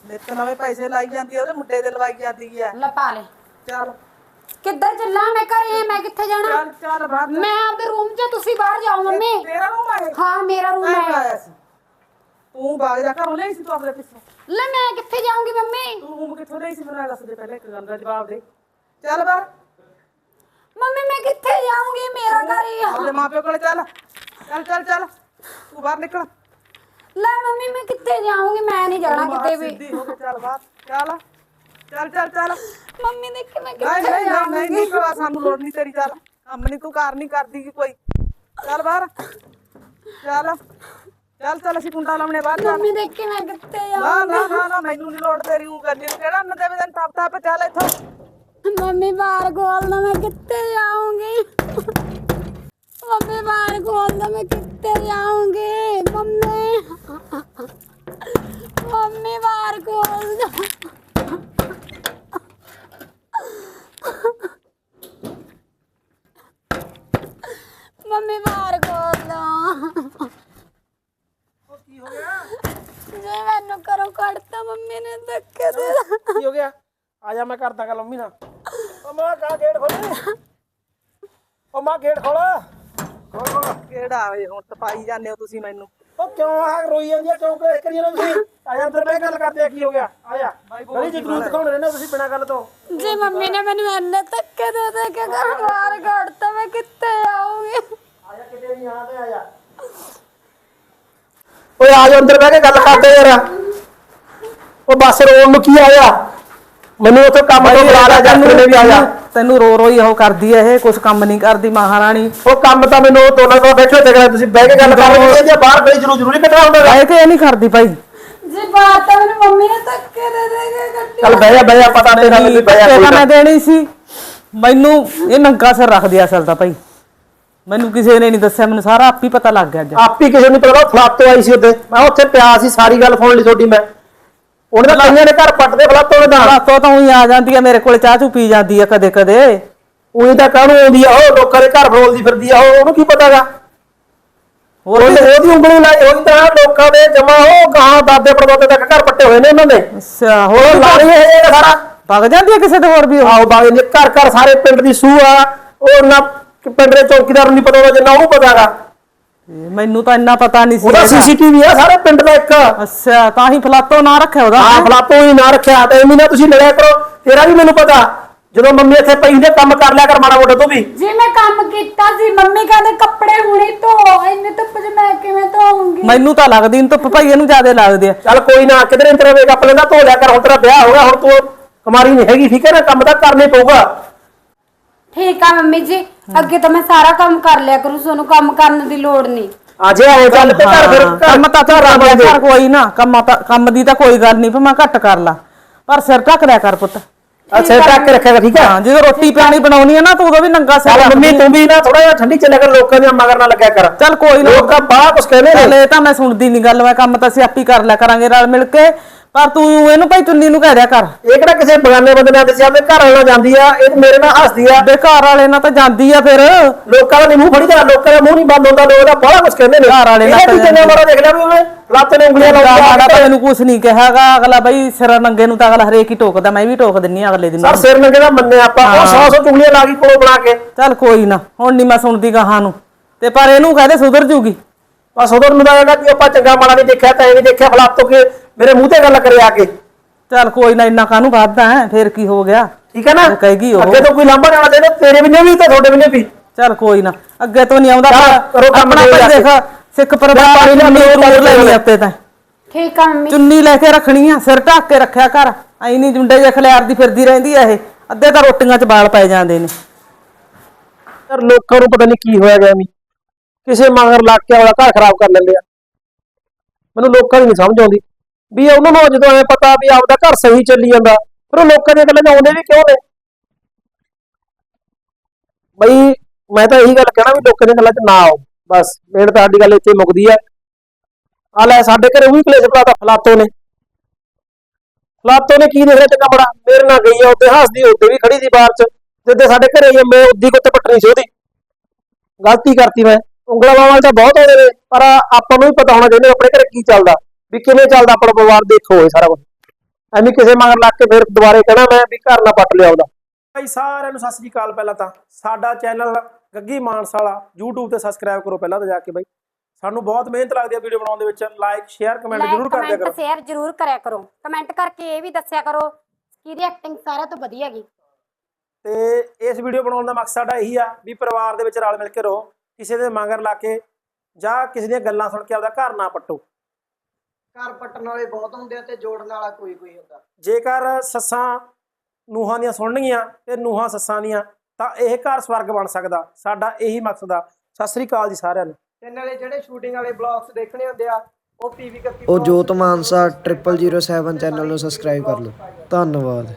ਨਿੱਤ ਨਵੇਂ ਪੈਸੇ ਲਾਈ ਜਾਂਦੀ ਆ ਉਹਦੇ ਮੁੰਡੇ ਦੇ ਲਵਾਈ ਜਾਂਦੀ ਆ। ਲਪਾ ਲੈ। ਚੱਲ। ਕਿੱਧਰ ਚੱਲਾਂ ਮੈਂ ਘਰੇ? ਆ, ਮੈਂ ਕਿੱਥੇ ਜਾਣਾ? ਚੱਲ ਚੱਲ ਬਾਹਰ ਚੱਲ। ਮੈਂ ਆਪਦੇ ਰੂਮ 'ਚ ਤੁਸੀਂ ਬਾਹਰ ਜਾਓ ਮੰਮੀ। ਤੇਰਾ ਰੂਮ ਆ ਇਹ? ਹਾਂ ਮੇਰਾ ਰੂਮ ਹੈ। ਆਇਆ ਸੀ। ਤੂੰ ਬਾਗ ਜਾ ਘਰੋਂ ਲਈ ਸੀ ਤੂੰ ਆਪਣੇ ਪਿੱਛੋਂ। ਲੈ ਮੈਂ ਕਿੱਥੇ ਜਾਊਂਗੀ ਮੰਮੀ? ਤੂੰ ਰੂਮ ਕਿੱਥੋਂ ਲਈ ਸੀ? ਮੈਨੂੰ ਇਹ ਦੱਸ ਦੇ ਪਹਿਲੇ ਇੱਕ ਗੱਲ ਦਾ ਜਵਾਬ ਦੇ। ਚੱਲ ਬਾਹਰ। ਮੰਮੀ ਮੈਂ ਕਿੱਥੇ ਜਾਊਂਗੀ? ਮੇਰਾ ਘਰ ਹੀ ਆ। ਆਪਣੇ ਮਾਪਿਓ ਕੋਲੇ ਚੱਲ। ਚੱਲ ਚੱਲ ਚੱਲ। ਤੂੰ ਬਾਹਰ ਨਿਕਲ। ਲੈ ਮੰਮੀ ਮੈਂ ਕਿੱਥੇ ਜਾਊਂਗੀ? ਮੈਂ ਨਹੀਂ ਜਾਣਾ ਕਿਤੇ ਵੀ। ਸਿੱਧੀ ਹੋ ਕੇ ਚੱਲ ਬਾਹਰ। ਚੱਲ। ਚੱਲ ਚੱਲ ਚੱਲ। ਮੰਮੀ ਦੇਖ ਮੈਂ ਨਹੀਂ ਕਿੱਥੇ ਨਹੀਂ ਨਹੀਂ ਜਾਊਂਗੀ। ਨਹੀਂ ਨਹੀਂ ਭਰਾ ਸਾਨੂੰ ਲੋੜ ਨਹੀਂ ਤੇਰੀ ਚੱਲ। ਕੰਮ ਨਹੀਂ ਤੂੰ ਕਾਰ ਨਹੀਂ ਕਰਦੀ ਗੀ ਕੋਈ। ਚੱਲ ਬਾਹਰ। ਚੱਲ। ਚੱਲ ਚੱਲ ਅਸੀਂ ਕੁੰਡਾ ਲਾਉਣੇ ਬਾਹਰ ਚੱਲ ਮੰਮੀ ਦੇਖ ਕੇ ਮੈਂ ਕਿੱਥੇ ਨਾ ਜਾਊਂਗੀ। ਨਾ ਨਾ ਨਾ ਮੈਨੂੰ ਨਹੀਂ ਲੋੜ ਤੇਰੀ ਉਹ ਕਰਨੀ। ਨੂੰ ਕਿਹੜਾ ਨਾ ਦੇਵੇ ਤੈਨੂੰ ਟੱਪ ਟੱਪ ਚੱਲ ਇੱਥੋਂ? ਮੰਮੀ ਬਾਹਰ ਖੋਲਦਾ ਮੈਂ ਕਿੱਥੇ ਜਾਊਂਗੀ? ਮੰਮੀ ਬਾਹਰ ਖੋਲਦਾ ਮੈਂ ਕਿੱਥੇ ਜਾਊਂਗੀ? ਮੰਮੀ। ਮੰਮੀ ਬਾਹਰ ਖੋਲ ਦੋ ਮੰਮੀ ਬਾਹਰ ਖੋਲ ਦੋ ਕੀ ਹੋ ਗਿਆ? ਜੇ ਮੈਨੂੰ ਕਰੋ ਕੱਢਤਾ ਮੰਮੀ ਨੇ ਧੱਕੇ ਦੇ। ਕੀ ਹੋ ਗਿਆ? ਆ ਜਾ ਮੈਂ ਕਰਦਾ ਗੱਲ ਮੰਮੀ ਨਾਲ। ਮਾਂ ਕਾ ਗੇਟ ਖੋਲ ਓ ਮਾਂ ਗੇਟ ਖੋਲ ਖੋਲ ਖੋਲ ਕਿਹੜਾ ਵੇ ਹੁਣ ਤਪਾਈ ਜਾਂਦੇ ਹੋ ਤੁਸੀਂ ਮੈਨੂੰ। ਓ ਕਿਉਂ ਆ ਰੋਈ ਜਾਂਦੀ ਆ? ਕਿਉਂ ਕਰੇ ਕਰੀ ਜਾਂਦੇ ਤੁਸੀਂ? ਆ ਜਾ ਅੰਦਰ ਬਹਿ ਕੇ ਗੱਲ ਕਰਦੇ ਆ ਕੀ ਹੋ ਗਿਆ? ਆ ਜਾ ਗਲੀ ਚ ਜਰੂਰ ਦਿਖਾਉਣੇ ਰਹਿੰਦੇ ਹੋ ਤੁਸੀਂ ਬਿਨਾਂ ਗੱਲ ਤੋਂ। ਜੇ ਮੰਮੀ ਨੇ ਮੈਨੂੰ ਇੰਨੇ ਧੱਕੇ ਦੇ ਦੇ ਕੇ ਘਰ ਬਾਹਰ ਕੱਢਤਾ ਮੈਂ ਕਿੱਥੇ ਆਉਂਗੀ ਆ ਜਾ ਕਿਤੇ ਨਹੀਂ ਆ ਤੇ ਆ ਜਾ ਓਏ ਆ ਜਾ ਅੰਦਰ ਬਹਿ ਕੇ ਗੱਲ ਕਰਦੇ ਯਾਰ। ਉਹ ਬਸ ਰੋਣ ਨੂੰ ਕੀ ਆਇਆ? ਮੈਨੂੰ ਉਥੋਂ ਕੰਮ ਤੋਂ ਬੁਲਾ ਲਿਆ ਜਾਂ ਨੇ ਵੀ ਆ ਜਾ। ਤੈਨੂੰ ਰੋ ਰੋ ਹੀ ਉਹ ਕਰਦੀ ਐ ਇਹ ਕੁਛ ਕੰਮ ਨਹੀਂ ਕਰਦੀ ਮਹਾਰਾਣੀ। ਉਹ ਕੰਮ ਤਾਂ ਮੈਨੂੰ ਉਹ ਦੋਨਾਂ ਕੋਲ ਬੈਠੇ ਤੇ ਤੁਸੀਂ ਬਹਿ ਕੇ ਗੱਲ ਕਰ ਹੋ ਜਾਂ ਬਾਹਰ ਗਲੀ ਜ਼ਰੂਰ ਜ਼ਰੂਰੀ ਕੱਢਣਾ ਹੁੰਦਾ। ਐ ਕਿ ਇਹ ਨਹੀਂ ਕਰਦੀ ਭਾਈ। ਜੇ ਬਾਹਰ ਤਾਂ ਮੈਨੂੰ ਮੰਮੀ ਨੇ ਧੱਕੇ ਦੇ ਦੇ ਕੇ ਕੱਢੀ। ਚੱਲ ਬਹਿ ਜਾ ਬਹਿ ਜਾ ਪਤਾ ਤੇਰਾ ਮੈਨੂੰ ਬਹਿ ਜਾ ਕੋਈ। ਮੈਂ ਦੇਣੀ ਸੀ। ਮੈਨੂੰ ਇਹ ਨੰਗਾ ਸਿਰ ਰੱਖਦੀ ਆ ਅਸਲ ਤਾਂ ਭਾਈ। ਮੈਨੂੰ ਕਿਸੇ ਨੇ ਨਹੀਂ ਦੱਸਿਆ ਮੈਨੂੰ ਸਾਰਾ ਆਪ ਹੀ ਪਤਾ ਲੱਗ ਗਿਆ ਅੱਜ। ਆਪ ਹੀ ਕਿਸੇ ਨੂੰ ਪਤਾ ਫਲਾਤ ਤੋਂ ਆਈ ਸੀ ਉੱਤੇ ਮੈਂ ਉੱਥੇ ਪਿਆ ਸੀ ਸਾਰੀ ਗੱਲ ਸੁਣ ਲਈ ਤੁਹਾਡੀ ਮੈਂ। ਉਹਨੇ ਤਾਂ ਕਈਆਂ ਨੇ ਘਰ ਪੱਟਦੇ ਫਲਾਤੋਂ ਨੇ ਤਾਂ ਰਾਤੋਂ ਤਾਂ ਉਹੀ ਆ ਜਾਂਦੀ ਆ ਮੇਰੇ ਕੋਲ ਚਾਹ ਚੂ ਪੀ ਜਾਂਦੀ ਆ ਕਦੇ ਕਦੇ। ਉਹੀ ਤਾਂ ਕਾਹਨੂੰ ਆਉਂਦੀ ਆ ਉਹ ਲੋਕਾਂ ਦੇ ਘਰ ਫਰੋਲਦੀ ਫਿਰਦੀ ਆ ਉਹ ਉਹਨੂੰ ਕੀ ਪਤਾਗਾ? ਹੋਰ ਉਹਨੇ ਉਹਦੀ ਉਂਗਲੀ ਲਾਈ ਹੋਈ ਤਾਂ ਲੋਕਾਂ ਦੇ ਜਮਾ ਉਹ ਗਾਂ ਦਾਦੇ ਪੜਦਾਦੇ ਤੱਕ ਘਰ ਪੱਟੇ ਹੋਏ ਨੇ ਉਹਨਾਂ ਦੇ। ਅੱਛਾ ਹੋਰ ਲਾਣੀ ਹੈ ਇਹ ਸਾਰਾ। ਵਗ ਜਾਂਦੀ ਆ ਕਿਸੇ ਦੇ ਹੋਰ ਵੀ ਆਓ ਬਾਗੇ ਨੇ ਘਰ ਘਰ ਸਾਰੇ ਪਿੰਡ ਦੀ ਸੂਹ ਆ ਉਹ ਨਾ ਪਿੰਡ ਦੇ ਚੌਕੀਦਾਰ ਨੂੰ ਨਹੀਂ ਪਤਾ ਉਹਦਾ ਜਿੰਨਾ ਉਹਨੂੰ ਪਤਾਗਾ। ਮੈਨੂੰ ਤਾਂ ਇੰਨਾ ਪਤਾ ਨਹੀਂ ਸੀ ਉਹਦਾ। ਸੀਸੀਟੀਵੀ ਆ ਸਾਰੇ ਪਿੰਡ ਦਾ ਇੱਕ। ਅੱਛਾ ਤਾਂ ਹੀ ਫਲਾਤੋ ਨਾ ਰੱਖਿਆ ਉਹਦਾ ਆ ਫਲਾਤੋਂ ਹੀ ਨਾ ਰੱਖਿਆ ਤੇ ਐਵੇਂ ਨਾ ਤੁਸੀਂ ਲੜਿਆ ਕਰੋ। ਤੇਰਾ ਵੀ ਮੈਨੂੰ ਪਤਾ ਜਦੋਂ ਮੰਮੀ ਇੱਥੇ ਪਈ ਆ, ਕੰਮ ਕਰ ਲਿਆ ਕਰ ਮਾੜਾ ਮੋਟਾ ਤੂੰ ਵੀ। ਜੇ ਮੈਂ ਕੰਮ ਕੀਤਾ ਸੀ ਮੰਮੀ ਕਹਿੰਦੇ ਕੱਪੜੇ ਹੁਣੇ ਧੋ ਇੰਨੇ ਧੁੱਪ 'ਚ ਮੈਂ ਕਿਵੇਂ ਧੋਉਂਗੀ ਮੈਨੂੰ ਤਾਂ ਲੱਗਦੀ ਨਹੀਂ ਧੁੱਪ ਭਾਈ ਇਹਨੂੰ ਜ਼ਿਆਦਾ ਲੱਗਦੀ ਆ। ਚੱਲ ਕੋਈ ਨਾ ਕਿਧਰੇ ਇੰਤਰਾ ਵੇਖ ਆਪਣੇ ਦਾ ਧੋ ਲਿਆ ਕਰ ਹੁਣ ਤੇਰਾ ਵਿਆਹ ਹੋ ਗਿਆ ਹੁਣ ਤੂੰ ਕੁਮਾਰੀ ਨਹੀਂ ਹੈਗੀ ਠੀਕ ਹੈ ਨਾ ਕੰਮ ਤਾਂ ਕਰਨਾ ਹੀ ਪਊਗਾ। ਠੀਕ ਆ ਮੰਮੀ ਜੀ ਅੱਗੇ ਤਾਂ ਮੈਂ ਸਾਰਾ ਕੰਮ ਕਰ ਲਿਆ ਕਰੂ ਤੁਹਾਨੂੰ ਕੰਮ ਕਰਨ ਦੀ ਲੋੜ ਨਹੀਂ। ਅਜੇ ਆਏ ਚੱਲ ਤੇ ਘਰ ਫਿਰ ਹਾਂ, ਕੰਮ ਤਾਂ ਤਾਂ ਰੱਬ ਦੇ ਘਰ ਕੋਈ ਨਾ ਕੰਮ ਤਾਂ ਕੰਮ ਦੀ ਤਾਂ ਕੋਈ ਗੱਲ ਨਹੀਂ ਪਰ ਮੈਂ ਘੱਟ ਕਰ ਲਾ। ਪਰ ਸਿਰ ਢੱਕ ਲਿਆ ਕਰ ਪੁੱਤ। ਅੱਛਾ ਟੱਕ ਰੱਖੇਗਾ ਠੀਕ ਹੈ ਹਾਂ ਜਦੋਂ ਰੋਟੀ ਪਾਣੀ ਬਣਾਉਣੀ ਆ ਨਾ ਤੂੰ ਉਦੋਂ ਵੀ ਨੰਗਾ ਸਿਰ ਚੱਲ ਮੰਮੀ ਤੂੰ ਵੀ ਨਾ ਥੋੜਾ ਜਿਹਾ ਠੰਡੀ ਚੱਲਿਆ ਕਰ ਲੋਕਾਂ ਦੇ ਮਗਰ ਨਾ ਲੱਗਿਆ ਕਰ। ਚੱਲ ਕੋਈ ਨਾ। ਲੋਕ ਤਾਂ ਬਾਹਰ ਕੁਛ ਕਹਿੰਦੇ ਚੱਲ ਨੇ ਇਹ ਤਾਂ ਮੈਂ ਸੁਣਦੀ ਨਹੀਂ ਗੱਲ ਮੈਂ ਕੰਮ ਤਾਂ ਅਸੀਂ ਆਪੀ ਕਰ ਲਿਆ ਕਰਾਂਗੇ ਰਲ ਮਿਲ ਕੇ। ਪਰ ਤੂੰ ਇਹਨੂੰ ਭਾਈ ਚੁੰਨੀ ਨੂੰ ਕਹਿ ਦਿਆ ਕਰ। ਇਹ ਕਿਹੜਾ ਕਿਸੇ ਬਗਾਨੇ ਬੰਦੇ ਨਾਲ ਤੇ ਆਪਣੇ ਘਰ ਵਾਲਾ ਜਾਂਦੀ ਆ? ਇਹ ਮੇਰੇ ਨਾਲ ਹੱਸਦੀ ਆ। ਬੇਕਾਰ ਵਾਲੇ ਨਾਲ ਤਾਂ ਜਾਂਦੀ ਆ ਫਿਰ। ਲੋਕਾਂ ਦਾ ਨੀ ਮੂੰਹ ਫੜੀ ਦਾ ਲੋਕਾਂ ਦਾ ਮੂੰਹ ਨਹੀਂ ਬੰਦ ਹੁੰਦਾ ਲੋਕ ਦਾ ਬੜਾ ਕੁਛ ਕਹਿੰਦੇ ਨੇ। ਘਰ ਵਾਲੇ ਨਾਲ ਤਾਂ ਤੈਨੂੰ ਮਾਰਾ ਦੇਖ ਲਿਆ ਵੀ ਉਹਨੇ ਲੱਤ ਨੇ ਉਂਗਲੀਆਂ ਲਾਉਂਦਾ ਤਾਂ ਮੈਨੂੰ ਕੁਝ ਨਹੀਂ ਕਿਹਾਗਾ ਅਗਲਾ ਬਈ ਸਿਰ ਨੰਗੇ ਨੂੰ ਤਾਂ ਅਗਲਾ ਹਰੇਕ ਹੀ ਟੋਕਦਾ ਮੈਂ ਵੀ ਟੋਕ ਦਿੰਨੀ ਆ ਅਗਲੇ ਦਿਨ ਸਰ ਸਿਰ ਨੰਗੇ ਦਾ ਮੰਨੇ ਆਪਾਂ। ਉਹ 100 100 ਚੁਗਲੀਆਂ ਲਾ ਗਈ ਕੋਲੋਂ ਬਣਾ ਕੇ। ਚੱਲ ਕੋਈ ਨਾ ਹੁਣ ਨਹੀਂ ਮੈਂ ਸੁਣਦੀ ਗਾਹਾਂ ਨੂੰ। ਤੇ ਪਰ ਇਹਨੂੰ ਕਹਦੇ ਸੁਧਰ ਜੂਗੀ। ਬਸ ਉਧਰ ਨੂੰ ਤਾਂ ਕਹਿੰਦਾ ਕਿ ਆਪਾਂ ਚੰਗਾ ਮਾੜਾ ਨਹੀਂ ਦੇਖਿਆ ਤਾਂ ਇਹ ਵੀ ਦੇਖਿਆ ਫਲਾਤ ਤੋਂ ਕਿ ਮੇਰੇ ਮੂੰਹ ਤੇ ਗੱਲ ਕਰੇ ਆ ਕੇ। ਚੱਲ ਕੋਈ ਨਾ ਇੰਨਾ ਕਾਹਨੂੰ ਵੱਧਦਾ ਹੈ? ਫੇਰ ਕੀ ਹੋ ਗਿਆ? ਠੀਕ ਹੈ ਨਾ? ਉਹ ਕਹੇਗੀ ਉਹ। ਅੱਗੇ ਤੋਂ ਕੋਈ ਲਾਂਭਾ ਆਉਣਾ ਚਾਹੀਦਾ ਤੇਰੇ ਵੀ ਨਹੀਂ ਵੀ ਤੇ ਤੁਹਾਡੇ ਵੀ ਨਹੀਂ ਵੀ। ਚੱਲ ਕੋਈ ਨਾ ਅੱਗੇ ਤੋਂ ਨਹੀਂ ਆਉਂਦਾ ਚੱਲ, ਕਰੋ ਕੰਮ ਆਪਣਾ ਭਾਈ। ਦੇਖ ਸਿੱਖ ਪਰਿਵਾਰ ਪਾਣੀ ਲਿਆ, ਚੁੰਨੀ ਮੈਨੂੰ ਜ਼ਰੂਰ ਪਾਣੀ ਲੈਣੀ ਲਿਆ। ਉੱਤੇ ਤਾਂ। ਠੀਕ ਆ ਮੰਮੀ। ਚੁੰਨੀ ਲੈ ਕੇ ਰੱਖਣੀ ਆ ਸਿਰ ਢੱਕ ਕੇ ਰੱਖਿਆ ਕਰ। ਐ ਨਹੀਂ ਜੁੰਡੇ ਜੇ ਖਲਿਆਰਦੀ ਫਿਰਦੀ ਰਹਿੰਦੀ ਆ ਇਹ। ਅੱਧੇ ਤਾਂ ਰੋਟੀਆਂ 'ਚ ਬਾਲ ਪੈ ਜਾਂਦੇ ਨੇ। ਯਾਰ ਲੋਕਾਂ ਨੂੰ ਪਤਾ ਨਹੀਂ ਕੀ ਹੋਇਆ ਗਿਆ ਵੀ ਕਿਸੇ ਮਗਰ ਲੱਗ ਕੇ ਆਪਣਾ ਘਰ ਖਰਾਬ ਕਰ ਲੈਂਦੇ ਆ। ਮੈਨੂੰ ਲੋਕਾਂ ਦੀ ਨਹੀਂ ਸਮਝ ਆਉਂਦੀ ਵੀ ਉਹਨਾਂ ਨੂੰ ਜਦੋਂ ਐ ਪਤਾ ਵੀ ਆਪਦਾ ਘਰ ਸਹੀ ਚੱਲੀ ਜਾਂਦਾ, ਫਿਰ ਉਹ ਲੋਕਾਂ ਦੀਆਂ ਗੱਲਾਂ 'ਚ ਆਉਂਦੇ ਵੀ ਕਿਉਂ ਨੇ? ਬਈ ਮੈਂ ਤਾਂ ਇਹੀ ਗੱਲ ਕਹਿਣਾ ਵੀ ਲੋਕਾਂ ਦੀਆਂ ਗੱਲਾਂ 'ਚ ਨਾ ਆਓ, ਬਸ ਮੇਰ ਤਾਂ ਸਾਡੀ ਗੱਲ ਇੱਥੇ ਮੁੱਕਦੀ ਆ। ਆ ਲੈ ਸਾਡੇ ਘਰੇ ਉਹੀ ਕਲੇਸ਼ ਪਲਾਤਾ ਫਲਾਤੋ ਨੇ। ਫਲਾਤੋ ਨੇ ਕੀ ਦੇਖਿਆ ਚੰਗਾ ਬੜਾ ਮੇਰੇ ਨਾਲ ਗਈ ਆ ਉੱਤੇ ਹੱਸਦੀ ਉੱਤੇ ਵੀ ਖੜੀ ਸੀ ਬਾਹਰ 'ਚ, ਜਿੱਦੇ ਸਾਡੇ ਘਰੇ ਆਈ ਮੈਂ ਉੱਦੀ ਕੁੱਤੇ ਪੱਟਣੀ ਸੀ ਉਹਦੀ। ਗਲਤੀ ਕਰਤੀ ਮੈਂ। ਉਂਗਲਾਂ ਵਾਲ ਤਾਂ ਬਹੁਤ ਆਉਂਦੇ ਨੇ ਪਰ ਆਪਾਂ ਨੂੰ ਵੀ ਪਤਾ ਹੋਣਾ ਚਾਹੀਦਾ ਆਪਣੇ ਘਰੇ ਕੀ ਚੱਲਦਾ ਵੀ ਕਿਵੇਂ ਚੱਲਦਾ ਆਪਣਾ ਪਰਿਵਾਰ ਦੇਖੋ ਇਹ ਸਾਰਾ ਕੁਝ ਐਵੇਂ ਕਿਸੇ ਮਗਰ ਲੱਗ ਕੇ ਫਿਰ ਦੁਬਾਰੇ ਕਹਿਣਾ ਮੈਂ ਵੀ ਘਰ ਨਾ ਪੱਟ ਲਿਆ ਉਹਦਾ। ਭਾਈ ਸਾਰਿਆਂ ਨੂੰ ਸਤਿ ਸ੍ਰੀ ਅਕਾਲ ਪਹਿਲਾਂ ਤਾਂ। ਸਾਡਾ ਚੈਨਲ ਗੱਗੀ ਮਾਨਸ ਵਾਲਾ YouTube ਤੇ ਸਬਸਕ੍ਰਾਈਬ ਕਰੋ ਪਹਿਲਾਂ ਤਾਂ ਜਾ ਕੇ ਬਾਈ। ਸਾਨੂੰ ਬਹੁਤ ਮਿਹਨਤ ਲੱਗਦੀ ਹੈ ਵੀਡੀਓ ਬਣਾਉਣ ਦੇ ਵਿੱਚ। ਲਾਈਕ ਸ਼ੇਅਰ ਕਮੈਂਟ ਜ਼ਰੂਰ ਕਰ ਦਿਆ ਕਰੋ। ਕਮੈਂਟ ਸ਼ੇਅਰ ਜ਼ਰੂਰ ਕਰਿਆ ਕਰੋ। ਕਮੈਂਟ ਕਰਕੇ ਇਹ ਵੀ ਦੱਸਿਆ ਕਰੋ ਕਿਹਦੀ ਐਕਟਿੰਗ ਸਾਰਿਆਂ ਤੋਂ ਵਧੀਆ ਗਈ ਤੇ ਇਸ ਵੀਡੀਓ ਬਣਾਉਣ ਦਾ ਮਕਸਦ ਸਾਡਾ ਇਹੀ ਆ ਵੀ ਪਰਿਵਾਰ ਦੇ ਵਿੱਚ ਰਲ ਮਿਲ ਕੇ ਰਹੋ। ਕਿਸੇ ਦੇ ਮਗਰ ਲਾ ਕੇ ਜਾਂ ਕਿਸੇ ਦੀਆਂ ਗੱਲਾਂ ਸੁਣ ਕੇ ਆਪਦਾ ਘਰ ਨਾ ਪੱਟੋ। ਘਰ ਪੱਟਣ ਵਾਲੇ ਬਹੁਤ ਹੁੰਦੇ ਆ ਤੇ ਜੋੜਨ ਵਾਲਾ ਕੋਈ ਕੋਈ ਹੁੰਦਾ। ਜੇਕਰ ਸੱਸਾਂ ਨੂਹਾਂ ਦੀਆਂ ਸੁਣਨਗੀਆਂ ਤੇ ਨੂਹਾਂ ਸੱਸਾਂ ਦੀਆਂ ਤਾਂ ਇਹ ਘਰ ਸਵਰਗ ਬਣ ਸਕਦਾ। ਸਾਡਾ ਇਹੀ ਮਕਸਦ ਆ। ਸਤਿ ਸ੍ਰੀ ਅਕਾਲ ਜੀ ਸਾਰਿਆਂ ਨੂੰ। ਤੇ ਨਾਲੇ ਜਿਹੜੇ ਸ਼ੂਟਿੰਗ ਵਾਲੇ ਬਲੌਗਸ ਦੇਖਣੇ ਹੁੰਦੇ ਆ ਉਹ ਪੀਵੀ ਕੱਪੀ ਉਹ ਜੋਤ ਮਾਨਸਾ 0007 ਚੈਨਲ ਨੂੰ ਸਬਸਕ੍ਰਾਈਬ ਕਰ ਲਓ। ਧੰਨਵਾਦ।